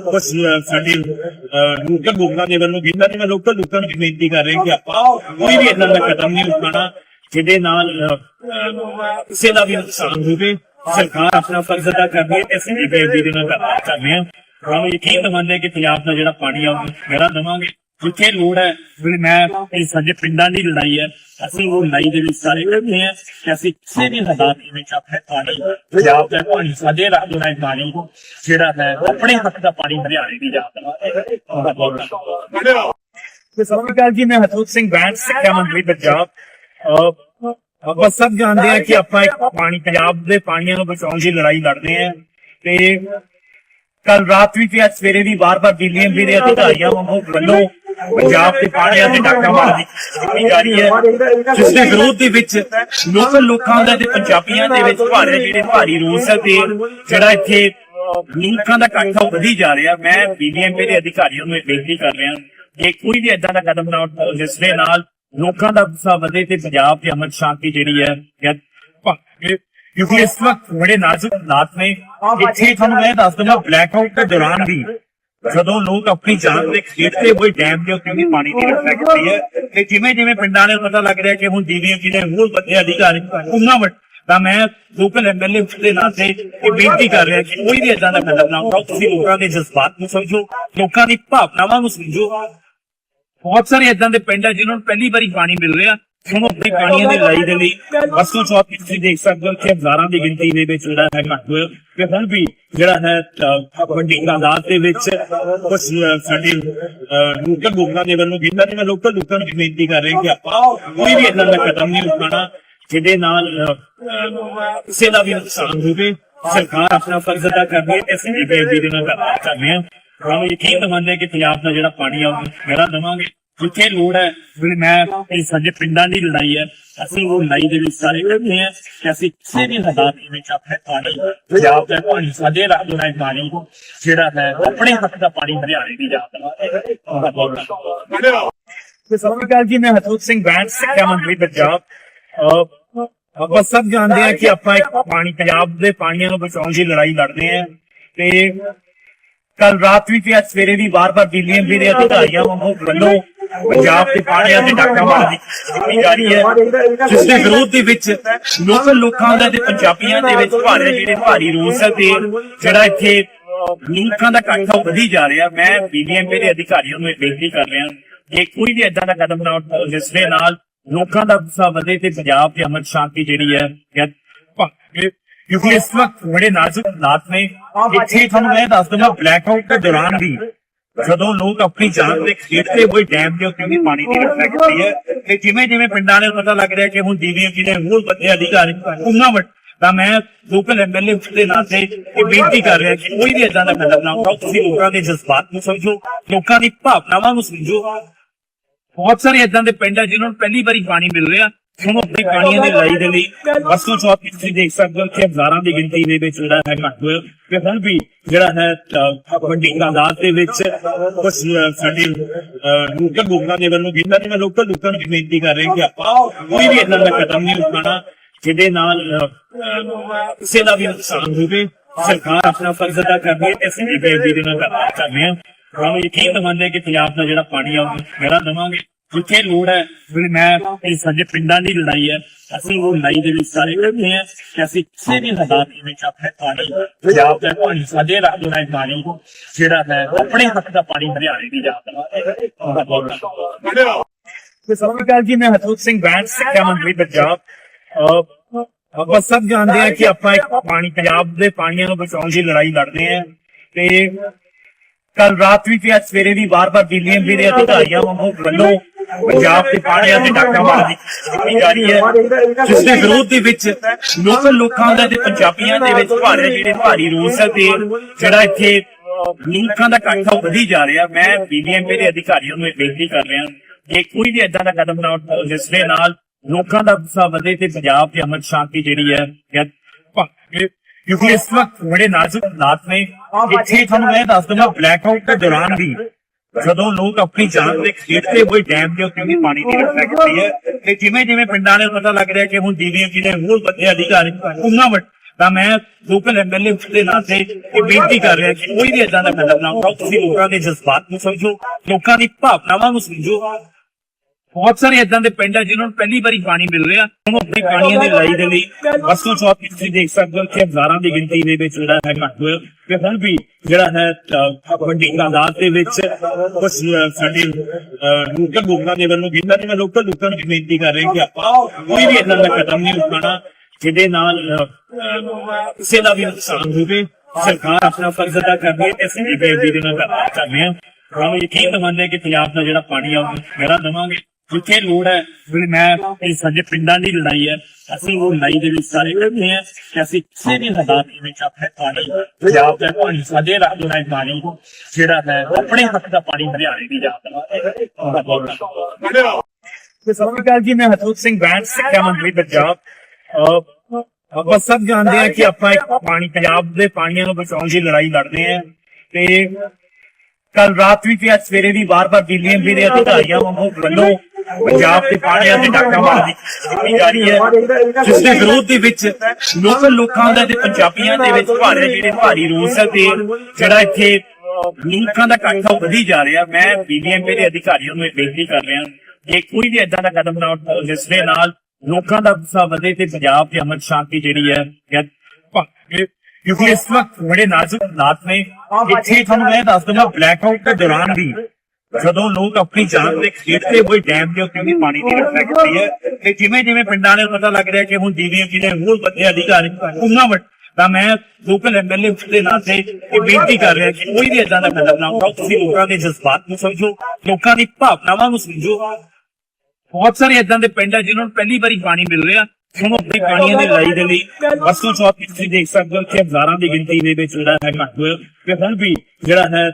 [SPEAKER 1] ਕੁਝ ਸਾਡੇ ਲੋਕਲ ਲੋਕਾਂ ਦੇ ਵੱਲੋਂ ਕੀਤਾ ਤੇ ਲੋਕਲ ਲੋਕਾਂ ਨੂੰ ਬੇਨਤੀ ਕਰ ਰਿਹਾ ਕਿ ਆਪਾਂ ਕੋਈ ਵੀ ਇਦਾਂ ਦਾ ਕਦਮ ਨਹੀਂ ਉਠਾਉਣਾ ਜਿਹਦੇ ਨਾਲ ਕਿਸੇ ਦਾ ਵੀ ਨੁਕਸਾਨ ਹੋਵੇ। ਸਰਕਾਰ ਆਪਣਾ ਫਰਜ਼ ਅਦਾ ਕਰ ਰਹੀ ਹੈ ਤੇ ਅਸੀਂ ਵੀ ਬੇਨਤੀ ਦੇ ਨਾਲ ਕਰ ਰਹੇ ਹਾਂ। ਸਾਨੂੰ ਯਕੀਨ ਮੰਨਦੇ ਕਿ ਪੰਜਾਬ ਦਾ ਜਿਹੜਾ ਪਾਣੀ ਆ, ਉਹ ਮੇਰਾ ਦਵਾਂਗੇ? ਜਿੱਥੇ ਲੋੜ ਹੈ ਵੀ ਮੈਂ ਇਹ ਸਾਡੇ ਪਿੰਡਾਂ ਦੀ ਲੜਾਈ ਹੈ ਅਸੀਂ ਉਹ ਲੜਾਈ ਦੇ ਵਿੱਚ ਸਾਰੇ ਇਕੱਠੇ ਹਾਂ ਕਿ ਅਸੀਂ ਕਿਸੇ ਵੀ ਹਾਲਾਤ ਦੇ ਵਿੱਚ ਆਪਣੇ ਪਾਣੀ ਪੰਜਾਬ ਦਾ ਪਾਣੀ ਸਾਡੇ ਰਾਜ ਦਾ ਪਾਣੀ ਜਿਹੜਾ ਹੈ ਆਪਣੇ ਹੱਕ ਦਾ ਪਾਣੀ ਹਰਿਆਣੇ ਦੀ ਜਾਂਦਾ ਤੇ ਸਭ ਤੋਂ ਜੀ ਮੈਂ ਹਰਜੋਤ ਸਿੰਘ ਬੈਂਸ ਸਿੱਖਿਆ ਮੰਤਰੀ ਪੰਜਾਬ। ਅਹ, ਆਪਾਂ ਸਭ ਜਾਣਦੇ ਹਾਂ ਕਿ ਆਪਾਂ ਇੱਕ ਪਾਣੀ ਪੰਜਾਬ ਦੇ ਪਾਣੀਆਂ ਨੂੰ ਬਚਾਉਣ ਦੀ ਲੜਾਈ ਲੜਦੇ ਹਾਂ ਤੇ ਕੱਲ ਰਾਤ ਵੀ ਤੇ ਅੱਜ ਸਵੇਰੇ ਵੀ ਵਾਰ-ਵਾਰ ਡੀਐਮਪੀ ਦੇ ਅਧਿਕਾਰੀਆਂ ਵੱਲੋਂ ਵੱਲੋਂ ਪੰਜਾਬ ਦੇ ਪਾਣੀਆਂ ਤੇ ਡਾਕਾ ਮਾਰਨ ਦੀ ਕੀਤੀ ਜਾ ਰਹੀ ਹੈ। ਜਿਸ ਦੇ ਵਿਰੋਧ ਦੇ ਵਿੱਚ ਲੋਕਲ ਲੋਕਾਂ ਦਾ ਤੇ ਪੰਜਾਬੀਆਂ ਦੇ ਵਿੱਚ ਭਾਰੇ ਜਿਹੜੇ ਭਾਰੀ ਰੋਸ ਹੈ ਤੇ ਜਿਹੜਾ ਇੱਥੇ ਲੋਕਾਂ ਦਾ ਇਕੱਠ ਵਧੀ ਜਾ ਰਿਹਾ। ਮੈਂ ਬੀਬੀਐਮਪੀ ਦੇ ਅਧਿਕਾਰੀਆਂ ਨੂੰ ਇਹ ਬੇਨਤੀ ਕਰ ਰਿਹਾ ਕਿ ਕੋਈ ਵੀ ਇਦਾਂ ਦਾ ਕਦਮ ਨਾ ਉਠਾਓ ਜਿਸ ਦੇ ਨਾਲ ਲੋਕਾਂ ਦਾ ਗੁੱਸਾ ਵਧੇ ਤੇ ਪੰਜਾਬ ਦੀ ਅਮਨ ਸ਼ਾਂਤੀ ਜਿਹੜੀ ਹੈ ਕਿਉਂਕਿ ਇਸ ਵਕਤ ਬੜੇ ਨਾਜ਼ੁਕ ਹਾਲਾਤ ਨੇ। ਇੱਥੇ ਤੁਹਾਨੂੰ ਮੈਂ ਦੱਸ ਦਵਾਂ ਬਲੈਕ ਆਊਟ ਦੇ ਦੌਰਾਨ ਵੀ ਜਦੋਂ ਲੋਕ ਆਪਣੀ ਜਾਨ ਦੇ ਖੇਡਦੇ ਹੋਏ ਡੈਮ ਦੇ ਉੱਤੇ ਵੀ ਪਾਣੀ ਦੀ ਰੱਖਿਆ ਕੀਤੀ ਹੈ ਤੇ ਜਿਵੇਂ ਜਿਵੇਂ ਪਿੰਡਾਂ ਨੇ ਪਤਾ ਲੱਗ ਰਿਹਾ ਕਿ ਹੁਣ ਦੀਦੀਆਂ ਜੀ ਨੇ ਹੋਰ ਵੱਡੇ ਅਧਿਕਾਰੀ ਉਹਨਾਂ ਵੱਡ ਤਾਂ ਮੈਂ ਲੋਕਲ ਐਮਐਲਏ ਦੇ ਨਾਤੇ ਇਹ ਬੇਨਤੀ ਕਰ ਰਿਹਾ ਕਿ ਕੋਈ ਵੀ ਇਦਾਂ ਦਾ ਕਦਮ ਨਾ ਉਠਾਓ ਤੁਸੀਂ ਲੋਕਾਂ ਦੇ ਜਜ਼ਬਾਤ ਨੂੰ ਸਮਝੋ ਲੋਕਾਂ ਦੀ ਭਾਵਨਾਵਾਂ ਨੂੰ ਸਮਝੋ। ਬਹੁਤ ਸਾਰੇ ਇਦਾਂ ਦੇ ਪਿੰਡ ਆ ਜਿਨ੍ਹਾਂ ਨੂੰ ਪਹਿਲੀ ਵਾਰੀ ਪਾਣੀ ਮਿਲ ਰਿਹਾ। ਹੁਣ ਪਾਣੀਆਂ ਦੀ ਲੜਾਈ ਦੇ ਲਈ ਬਸੋਂ ਚੌਥ ਵਿੱਚ ਤੁਸੀਂ ਦੇਖ ਸਕਦੇ ਹੋ ਕਿ ਹਜ਼ਾਰਾਂ ਦੀ ਗਿਣਤੀ ਦੇ ਵਿੱਚ ਜਿਹੜਾ ਹੈ ਘੱਟ ਹੋਇਆ ਤੇ ਹੁਣ ਵੀ ਜਿਹੜਾ ਹੈ ਵੱਡੀ ਤਾਦਾਦ ਦੇ ਵਿੱਚ ਕੁਝ ਸਾਡੇ ਲੋਕਲ ਲੋਕਾਂ ਦੇ ਵੱਲੋਂ ਕੀਤਾ ਤੇ ਮੈਂ ਲੋਕਲ ਲੋਕਾਂ ਨੂੰ ਬੇਨਤੀ ਕਰ ਰਿਹਾ ਕਿ ਆਪਾਂ ਕੋਈ ਵੀ ਇਦਾਂ ਦਾ ਕਦਮ ਨਹੀਂ ਉਠਾਉਣਾ, ਜਿਹਦੇ ਨਾਲ ਕਿਸੇ ਦਾ ਵੀ ਨੁਕਸਾਨ ਹੋਵੇ, ਸਰਕਾਰ ਆਪਣਾ ਫਰਜ਼ ਅਦਾ ਕਰ ਰਹੀ ਹੈ ਤੇ ਅਸੀਂ ਵੀ ਬੇਨਤੀ ਦੇ ਨਾਲ ਕਰ ਰਹੇ ਹਾਂ। ਸਾਨੂੰ ਯਕੀਨ ਮੰਨਦੇ ਕਿ ਪੰਜਾਬ ਦਾ ਜਿਹੜਾ ਪਾਣੀ ਆ, ਉਹ ਮੇਰਾ ਦਵਾਂਗੇ। ਜਿੱਥੇ ਲੋੜ ਹੈ। ਵੀ ਮੈਂ ਇਹ ਸਾਡੇ ਪਿੰਡਾਂ ਦੀ ਲੜਾਈ ਹੈ। ਅਸੀਂ ਉਹ ਲੜਾਈ ਦੇ ਵਿੱਚ ਸਾਰੇ ਇਕੱਠੇ ਹਾਂ ਕਿ ਅਸੀਂ ਕਿਸੇ ਵੀ ਹਾਲਾਤ ਦੇ ਵਿੱਚ ਆਪਣੇ ਪਾਣੀ ਪੰਜਾਬ ਦਾ ਪਾਣੀ ਸਾਡੇ ਰਾਜ ਦਾ ਪਾਣੀ ਜਿਹੜਾ ਹੈ ਆਪਣੇ ਹੱਕ ਦਾ ਪਾਣੀ ਹਰਿਆਣੇ ਦੀ ਜਾਂਦਾ ਤੇ ਸਭ ਤੋਂ ਪਹਿਲਾਂ ਜੀ ਮੈਂ ਹਰਜੋਤ ਸਿੰਘ ਬੈਂਸ ਸਿੱਖਿਆ ਮੰਤਰੀ ਪੰਜਾਬ। ਆਪਾਂ ਸਭ ਜਾਣਦੇ ਹਾਂ ਕਿ ਆਪਾਂ ਇੱਕ ਪਾਣੀ ਪੰਜਾਬ ਦੇ ਪਾਣੀਆਂ ਨੂੰ ਬਚਾਉਣ ਦੀ ਲੜਾਈ ਲੜਦੇ ਹਾਂ। ਤੇ ਕੱਲ ਰਾਤ ਵੀ ਤੇ ਅੱਜ ਸਵੇਰੇ ਵੀ ਵਾਰ-ਵਾਰ ਡੀਐਮਪੀ ਦੇ ਅਧਿਕਾਰੀਆਂ ਵੱਲੋਂ ਪੰਜਾਬ ਦੇ ਪਾਣੀਆਂ ਤੇ ਡਾਕਾ ਮਾਰਨ ਦੀ ਕੋਸ਼ਿਸ਼ ਜਾ ਰਹੀ ਹੈ। ਜਿਸ ਦੇ ਵਿਰੋਧ ਦੇ ਵਿੱਚ ਲੋਕਲ ਲੋਕਾਂ ਦਾ ਤੇ ਪੰਜਾਬੀਆਂ ਦੇ ਵਿੱਚ ਭਾਰੇ ਜਿਹੜੇ ਭਾਰੀ ਰੋਸ ਹੈ ਤੇ ਜਿਹੜਾ ਇੱਥੇ ਲੋਕਾਂ ਦਾ ਇਕੱਠ ਵਧੀ ਜਾ ਰਿਹਾ। ਮੈਂ ਬੀਬੀਐਮਪੀ ਦੇ ਅਧਿਕਾਰੀਆਂ ਨੂੰ ਇਹ ਬੇਨਤੀ ਕਰ ਰਿਹਾ ਕਿ ਕੋਈ ਵੀ ਇਦਾਂ ਦਾ ਕਦਮ ਨਾ ਉਠਾਓ, ਜਿਸ ਦੇ ਨਾਲ ਲੋਕਾਂ ਦਾ ਗੁੱਸਾ ਵਧੇ ਤੇ ਪੰਜਾਬ ਦੀ ਅਮਨ ਸ਼ਾਂਤੀ ਜਿਹੜੀ ਹੈ ਕਿਉਂਕਿ ਇਸ ਵਕਤ ਬੜੇ ਨਾਜ਼ੁਕ ਹਾਲਾਤ ਨੇ। ਇੱਥੇ ਤੁਹਾਨੂੰ ਮੈਂ ਦੱਸ ਦਵਾਂ ਬਲੈਕ ਆਊਟ ਦੇ ਦੌਰਾਨ ਵੀ ਜਦੋਂ ਲੋਕ ਆਪਣੀ ਜਾਨ ਦੇ ਖੇਡਦੇ ਹੋਏ ਡੈਮ ਦੇ ਉੱਤੇ ਵੀ ਪਾਣੀ ਦੀ ਰੱਖਿਆ ਹੈ, ਤੇ ਜਿਵੇਂ ਜਿਵੇਂ ਪਿੰਡਾਂ ਨੇ ਪਤਾ ਲੱਗ ਰਿਹਾ ਕਿ ਹੁਣ ਦੀਦੀਆਂ ਜੀ ਨੇ ਹੋਰ ਵੱਡੇ ਅਧਿਕਾਰੀ ਉਹਨਾਂ ਵੱਡ ਤਾਂ ਮੈਂ ਲੋਕਲ ਐਮਐਲਏ ਦੇ ਨਾਤੇ ਇਹ ਬੇਨਤੀ ਕਰ ਰਿਹਾ ਕਿ ਕੋਈ ਵੀ ਇਦਾਂ ਦਾ ਕਦਮ ਨਾ ਉਠਾਓ ਤੁਸੀਂ ਲੋਕਾਂ ਦੇ ਜਜ਼ਬਾਤ ਨੂੰ ਸਮਝੋ, ਲੋਕਾਂ ਦੀ ਭਾਵਨਾਵਾਂ ਨੂੰ ਸਮਝੋ। ਬਹੁਤ ਸਾਰੇ ਇਦਾਂ ਦੇ ਪਿੰਡ ਆ ਜਿਨ੍ਹਾਂ ਨੂੰ ਪਹਿਲੀ ਵਾਰੀ ਪਾਣੀ ਮਿਲ ਰਿਹਾ। ਹੁਣ ਆਪਣੇ ਪਾਣੀਆਂ ਦੀ ਲੜਾਈ ਦੇ ਲਈ ਬਸੋਂ ਚੌਥ ਤੁਸੀਂ ਦੇਖ ਸਕਦੇ ਹੋ ਕਿ ਹਜ਼ਾਰਾਂ ਦੀ ਗਿਣਤੀ ਦੇ ਵਿੱਚ ਜਿਹੜਾ ਹੈ ਘੱਟ ਹੋਇਆ ਤੇ ਹੁਣ ਵੀ ਜਿਹੜਾ ਹੈ ਵੱਡੀ ਤਾਦਾਦ ਦੇ ਵਿੱਚ ਕੁਝ ਸਾਡੇ ਲੋਕਲ ਲੋਕਾਂ ਦੇ ਵੱਲੋਂ ਕੀਤਾ ਤੇ ਲੋਕਲ ਲੋਕਾਂ ਨੂੰ ਬੇਨਤੀ ਕਰ ਰਹੇ ਕਿ ਆਪਾਂ ਕੋਈ ਵੀ ਇਦਾਂ ਦਾ ਕਦਮ ਨਹੀਂ ਉਠਾਉਣਾ ਜਿਹਦੇ ਨਾਲ ਕਿਸੇ ਦਾ ਵੀ ਨੁਕਸਾਨ ਹੋਵੇ, ਸਰਕਾਰ ਆਪਣਾ ਫਰਜ਼ ਅਦਾ ਕਰ ਹੈ ਤੇ ਅਸੀਂ ਵੀ ਬੇਨਤੀ ਦੇ ਨਾਲ ਕਰ ਰਹੇ ਹਾਂ। ਸਾਨੂੰ ਯਕੀਨ ਮੰਨਦੇ ਕਿ ਪੰਜਾਬ ਦਾ ਜਿਹੜਾ ਪਾਣੀ ਆ, ਉਹ ਮੇਰਾ ਦਵਾਂਗੇ ਜਿੱਥੇ ਲੋੜ ਹੈ ਵੀ ਮੈਂ ਇਹ ਸਾਡੇ ਪਿੰਡਾਂ ਦੀ ਲੜਾਈ ਹੈ। ਅਸੀਂ ਉਹ ਲੜਾਈ ਦੇ ਵਿੱਚ ਸਾਰੇ ਇਕੱਠੇ ਹਾਂ ਕਿ ਅਸੀਂ ਕਿਸੇ ਵੀ ਹਾਲਾਤ ਦੇ ਵਿੱਚ ਆਪਣੇ ਪਾਣੀ ਪੰਜਾਬ ਦਾ ਪਾਣੀ ਸਾਡੇ ਰਾਜ ਦਾ ਪਾਣੀ ਜਿਹੜਾ ਹੈ ਆਪਣੇ ਹੱਕ ਦਾ ਪਾਣੀ ਹਰਿਆਣੇ ਦੀ ਜਾਂਦਾ ਤੇ ਪਹਿਲਾਂ ਜੀ ਮੈਂ ਹਰਜੋਤ ਸਿੰਘ ਬੈਂਸ ਸਿੱਖਿਆ ਮੰਤਰੀ ਪੰਜਾਬ। ਆਪਾਂ ਸਭ ਜਾਣਦੇ ਹਾਂ ਕਿ ਆਪਾਂ ਇੱਕ ਪਾਣੀ ਪੰਜਾਬ ਦੇ ਪਾਣੀਆਂ ਨੂੰ ਬਚਾਉਣ ਦੀ ਲੜਾਈ ਲੜਦੇ ਹਾਂ। ਤੇ ਕੱਲ ਰਾਤ ਵੀ ਤੇ ਅੱਜ ਸਵੇਰੇ ਵੀ ਵਾਰ-ਵਾਰ ਡੀਐਮਪੀ ਦੇ ਅਧਿਕਾਰੀਆਂ ਵੱਲੋਂ ਪੰਜਾਬ ਦੇ ਪਾਣੀਆਂ ਤੇ ਡਾਕਾ ਮਾਰਨ ਕੀਤੀ ਜਾ ਰਹੀ ਹੈ। ਜਿਸ ਦੇ ਵਿਰੋਧ ਦੇ ਵਿੱਚ ਲੋਕਲ ਲੋਕਾਂ ਦਾ ਤੇ ਪੰਜਾਬੀਆਂ ਦੇ ਵਿੱਚ ਭਾਰੇ ਜਿਹੜੇ ਭਾਰੀ ਰੋਸ ਹੈ ਤੇ ਜਿਹੜਾ ਇੱਥੇ ਲੋਕਾਂ ਦਾ ਇਕੱਠ ਵਧੀ ਜਾ ਰਿਹਾ। ਮੈਂ ਬੀਬੀਐਮਪੀ ਦੇ ਅਧਿਕਾਰੀਆਂ ਨੂੰ ਇਹ ਬੇਨਤੀ ਕਰ ਰਿਹਾ ਕਿ ਕੋਈ ਵੀ ਇਦਾਂ ਦਾ ਕਦਮ ਨਾ ਉਠਾਓ, ਜਿਸ ਦੇ ਨਾਲ ਲੋਕਾਂ ਦਾ ਗੁੱਸਾ ਵਧੇ ਤੇ ਪੰਜਾਬ ਦੀ ਅਮਨ ਸ਼ਾਂਤੀ ਜਿਹੜੀ ਹੈ ਕਿਉਂਕਿ ਇਸ ਵਕਤ ਬੜੇ ਨਾਜ਼ੁਕ ਹਾਲਾਤ ਨੇ। ਇੱਥੇ ਤੁਹਾਨੂੰ ਮੈਂ ਦੱਸ ਦਵਾਂ ਬਲੈਕ ਆਊਟ ਦੇ ਦੌਰਾਨ ਵੀ ਜਦੋਂ ਲੋਕ ਆਪਣੀ ਜਾਨ ਦੇ ਖੇਡਦੇ ਹੋਏ ਡੈਮ ਦੇ ਉੱਤੇ ਵੀ ਪਾਣੀ ਦੀ ਰੱਖਿਆ ਕੀਤੀ ਹੈ, ਤੇ ਜਿਵੇਂ ਜਿਵੇਂ ਪਿੰਡਾਂ ਨੇ ਪਤਾ ਲੱਗ ਰਿਹਾ ਕਿ ਹੁਣ ਡੀਡੀਐਮ ਦੇ ਹੋਰ ਵੱਡੇ ਅਧਿਕਾਰੀ ਉਹਨਾਂ ਵੱਡ ਤਾਂ ਮੈਂ ਲੋਕਲ ਐਮਐਲਏ ਦੇ ਨਾਤੇ ਇਹ ਬੇਨਤੀ ਕਰ ਰਿਹਾ ਕਿ ਕੋਈ ਵੀ ਇਦਾਂ ਦਾ ਕਦਮ ਨਾ ਉਠਾਓ ਤੁਸੀਂ ਲੋਕਾਂ ਦੇ ਜਜ਼ਬਾਤ ਨੂੰ ਸਮਝੋ, ਲੋਕਾਂ ਦੀ ਭਾਵਨਾਵਾਂ ਨੂੰ ਸਮਝੋ ਬਹੁਤ ਸਾਰੇ ਇਦਾਂ ਦੇ ਪਿੰਡ ਆ ਜਿਨ੍ਹਾਂ ਨੂੰ ਪਹਿਲੀ ਵਾਰੀ ਪਾਣੀ ਮਿਲ ਰਿਹਾ। ਹੁਣ ਆਪਣੀ ਪਾਣੀਆਂ ਦੀ ਲੜਾਈ ਦੇ ਲਈ ਬਸੋਂ ਚੌਕ ਤੁਸੀਂ ਦੇਖ ਸਕਦੇ ਹੋ ਕਿ ਹਜ਼ਾਰਾਂ ਦੀ ਗਿਣਤੀ ਦੇ ਵਿੱਚ ਜਿਹੜਾ ਹੈ ਘੱਟ ਹੋਇਆ। ਤੇ ਹੁਣ ਵੀ ਜਿਹੜਾ ਹੈ ਵੱਡੀ ਤਾਦਾਦ ਦੇ ਵਿੱਚ ਕੁਝ ਸਾਡੇ ਲੋਕਲ ਲੋਕਾਂ ਦੇ ਵੱਲੋਂ ਕੀਤਾ ਤੇ ਮੈਂ ਲੋਕਲ ਲੋਕਾਂ ਨੂੰ ਬੇਨਤੀ ਕਰ ਰਿਹਾ ਕਿ ਆਪਾਂ ਕੋਈ ਵੀ ਇਦਾਂ ਦਾ ਕਦਮ ਨਹੀਂ ਉਠਾਉਣਾ ਜਿਹਦੇ ਨਾਲ ਕਿਸੇ ਦਾ ਵੀ ਨੁਕਸਾਨ ਹੋਵੇ। ਸਰਕਾਰ ਆਪਣਾ ਫਰਜ਼ ਅਦਾ ਕਰਦੀ ਹੈ ਤੇ ਅਸੀਂ ਵੀ ਬੇਨਤੀ ਦੇ ਨਾਲ ਗੱਲਬਾਤ ਕਰ ਰਹੇ ਹਾਂ। ਸਾਨੂੰ ਯਕੀਨ ਦਵਾਉਂਦੇ ਕਿ ਪੰਜਾਬ ਦਾ ਜਿਹੜਾ ਪਾਣੀ ਆ, ਉਹ ਮੇਰਾ ਦਵਾਂਗੇ। ਜਿੱਥੇ ਲੋੜ ਹੈ, ਵੀ ਮੈਂ ਇਹ ਸਾਡੇ ਪਿੰਡਾਂ ਦੀ ਲੜਾਈ ਹੈ, ਅਸੀਂ ਉਹ ਲੜਾਈ ਦੇ ਵਿੱਚ ਸਾਰੇ ਇਕੱਠੇ ਹਾਂ ਕਿ ਅਸੀਂ ਕਿਸੇ ਵੀ ਹਾਲਾਤ ਦੇ ਵਿੱਚ ਆਪਣੇ ਪਾਣੀ, ਪੰਜਾਬ ਦਾ ਪਾਣੀ, ਸਾਡੇ ਰੱਖ ਦੇਣਾ ਪਾਣੀ, ਜਿਹੜਾ ਹੈ, ਆਪਣੇ ਹੱਥ ਦਾ ਪਾਣੀ ਹਰਿਆਣੇ ਦੀ ਜਾਂਦਾ ਸਤਿ ਸ਼੍ਰੀ ਅਕਾਲ ਜੀ, ਮੈਂ ਹਰਜੋਤ ਸਿੰਘ ਬੈਂਸ ਸਿੱਖਿਆ ਮੰਤਰੀ ਪੰਜਾਬ। ਆਪਾਂ ਸਭ ਜਾਣਦੇ ਹਾਂ ਕਿ ਆਪਾਂ ਇੱਕ ਪਾਣੀ, ਪੰਜਾਬ ਦੇ ਪਾਣੀਆਂ ਨੂੰ ਬਚਾਉਣ ਦੀ ਲੜਾਈ ਲੜਦੇ ਹਾਂ। ਤੇ ਕੱਲ ਰਾਤ ਵੀ ਤੇ ਅੱਜ ਸਵੇਰੇ ਵੀ ਵਾਰ-ਵਾਰ ਬੀਬੀਐਮਬੀ ਦੇ ਅਧਿਕਾਰੀਆਂ ਵੱਲੋਂ ਵੱਲੋਂ ਪੰਜਾਬ ਦੇ ਪਾਣੀਆਂ ਤੇ ਡਾਕਾ ਮਾਰਨ ਕੀਤੀ ਜਾ ਰਹੀ ਹੈ। ਜਿਸ ਦੇ ਵਿਰੋਧ ਦੇ ਵਿੱਚ ਲੋਕਲ ਲੋਕਾਂ ਦਾ ਤੇ ਪੰਜਾਬੀਆਂ ਦੇ ਵਿੱਚ ਭਾਰੇ ਜਿਹੜੇ ਭਾਰੀ ਰੋਸ ਹੈ ਤੇ ਜਿਹੜਾ ਇੱਥੇ ਲੋਕਾਂ ਦਾ ਇਕੱਠ ਵਧੀ ਜਾ ਰਿਹਾ। ਮੈਂ ਬੀਬੀਐਮਬੀ ਦੇ ਅਧਿਕਾਰੀਆਂ ਨੂੰ ਇਹ ਬੇਨਤੀ ਕਰ ਰਿਹਾ। ਕਿ ਕੋਈ ਵੀ ਇਦਾਂ ਦਾ ਕਦਮ ਨਾ ਉਠਾਓ, ਜਿਸ ਦੇ ਨਾਲ ਲੋਕਾਂ ਦਾ ਗੁੱਸਾ ਵਧੇ ਤੇ ਪੰਜਾਬ ਦੀ ਅਮਨ ਸ਼ਾਂਤੀ ਜਿਹੜੀ ਹੈ ਕਿਉਂਕਿ ਇਸ ਵਕਤ ਬੜੇ ਨਾਜ਼ੁਕ ਹਾਲਾਤ ਨੇ। ਇੱਥੇ ਤੁਹਾਨੂੰ ਮੈਂ ਦੱਸ ਦਵਾਂ ਬਲੈਕ ਆਊਟ ਦੇ ਦੌਰਾਨ ਵੀ ਜਦੋਂ ਲੋਕ ਆਪਣੀ ਜਾਨ ਦੇ ਖੇਡਦੇ ਹੋਏ ਡੈਮ ਦੇ ਉੱਤੇ ਵੀ ਪਾਣੀ ਦੀ ਰੱਖਿਆ ਕੀਤੀ ਹੈ, ਤੇ ਜਿਵੇਂ ਜਿਵੇਂ ਪਿੰਡਾਂ ਨੇ ਪਤਾ ਲੱਗ ਰਿਹਾ ਕਿ ਹੁਣ ਡੀਡੀਐਮ ਦੇ ਹੋਰ ਵੱਡੇ ਅਧਿਕਾਰੀ ਉਹਨਾਂ ਵੱਡ ਤਾਂ ਮੈਂ ਲੋਕਲ ਐਮਐਲਏ ਦੇ ਨਾਤੇ ਇਹ ਬੇਨਤੀ ਕਰ ਰਿਹਾ ਕਿ ਕੋਈ ਵੀ ਇਦਾਂ ਦਾ ਕਦਮ ਨਾ ਉਠਾਓ, ਤੁਸੀਂ ਲੋਕਾਂ ਦੇ ਜਜ਼ਬਾਤ ਨੂੰ ਸਮਝੋ, ਲੋਕਾਂ ਦੀ ਭਾਵਨਾਵਾਂ ਨੂੰ ਸਮਝੋ। ਬਹੁਤ ਸਾਰੇ ਇਦਾਂ ਦੇ ਪਿੰਡ ਆ ਜਿਨ੍ਹਾਂ ਨੂੰ ਪਹਿਲੀ ਵਾਰੀ ਪਾਣੀ ਮਿਲ ਰਿਹਾ। ਹੁਣ ਆਪਣੀ ਪਾਣੀਆਂ ਦੀ ਲੜਾਈ ਦੇ ਲਈ ਬਸੋਂ ਚੌਕ ਵਿੱਚ ਤੁਸੀਂ ਦੇਖ ਸਕਦੇ ਹੋ ਕਿ ਹਜ਼ਾਰਾਂ ਦੀ ਗਿਣਤੀ ਦੇ ਵਿੱਚ ਜਿਹੜਾ ਹੈ ਘੱਟ ਹੋਇਆ। ਤੇ ਹੁਣ ਵੀ ਜਿਹੜਾ ਹੈ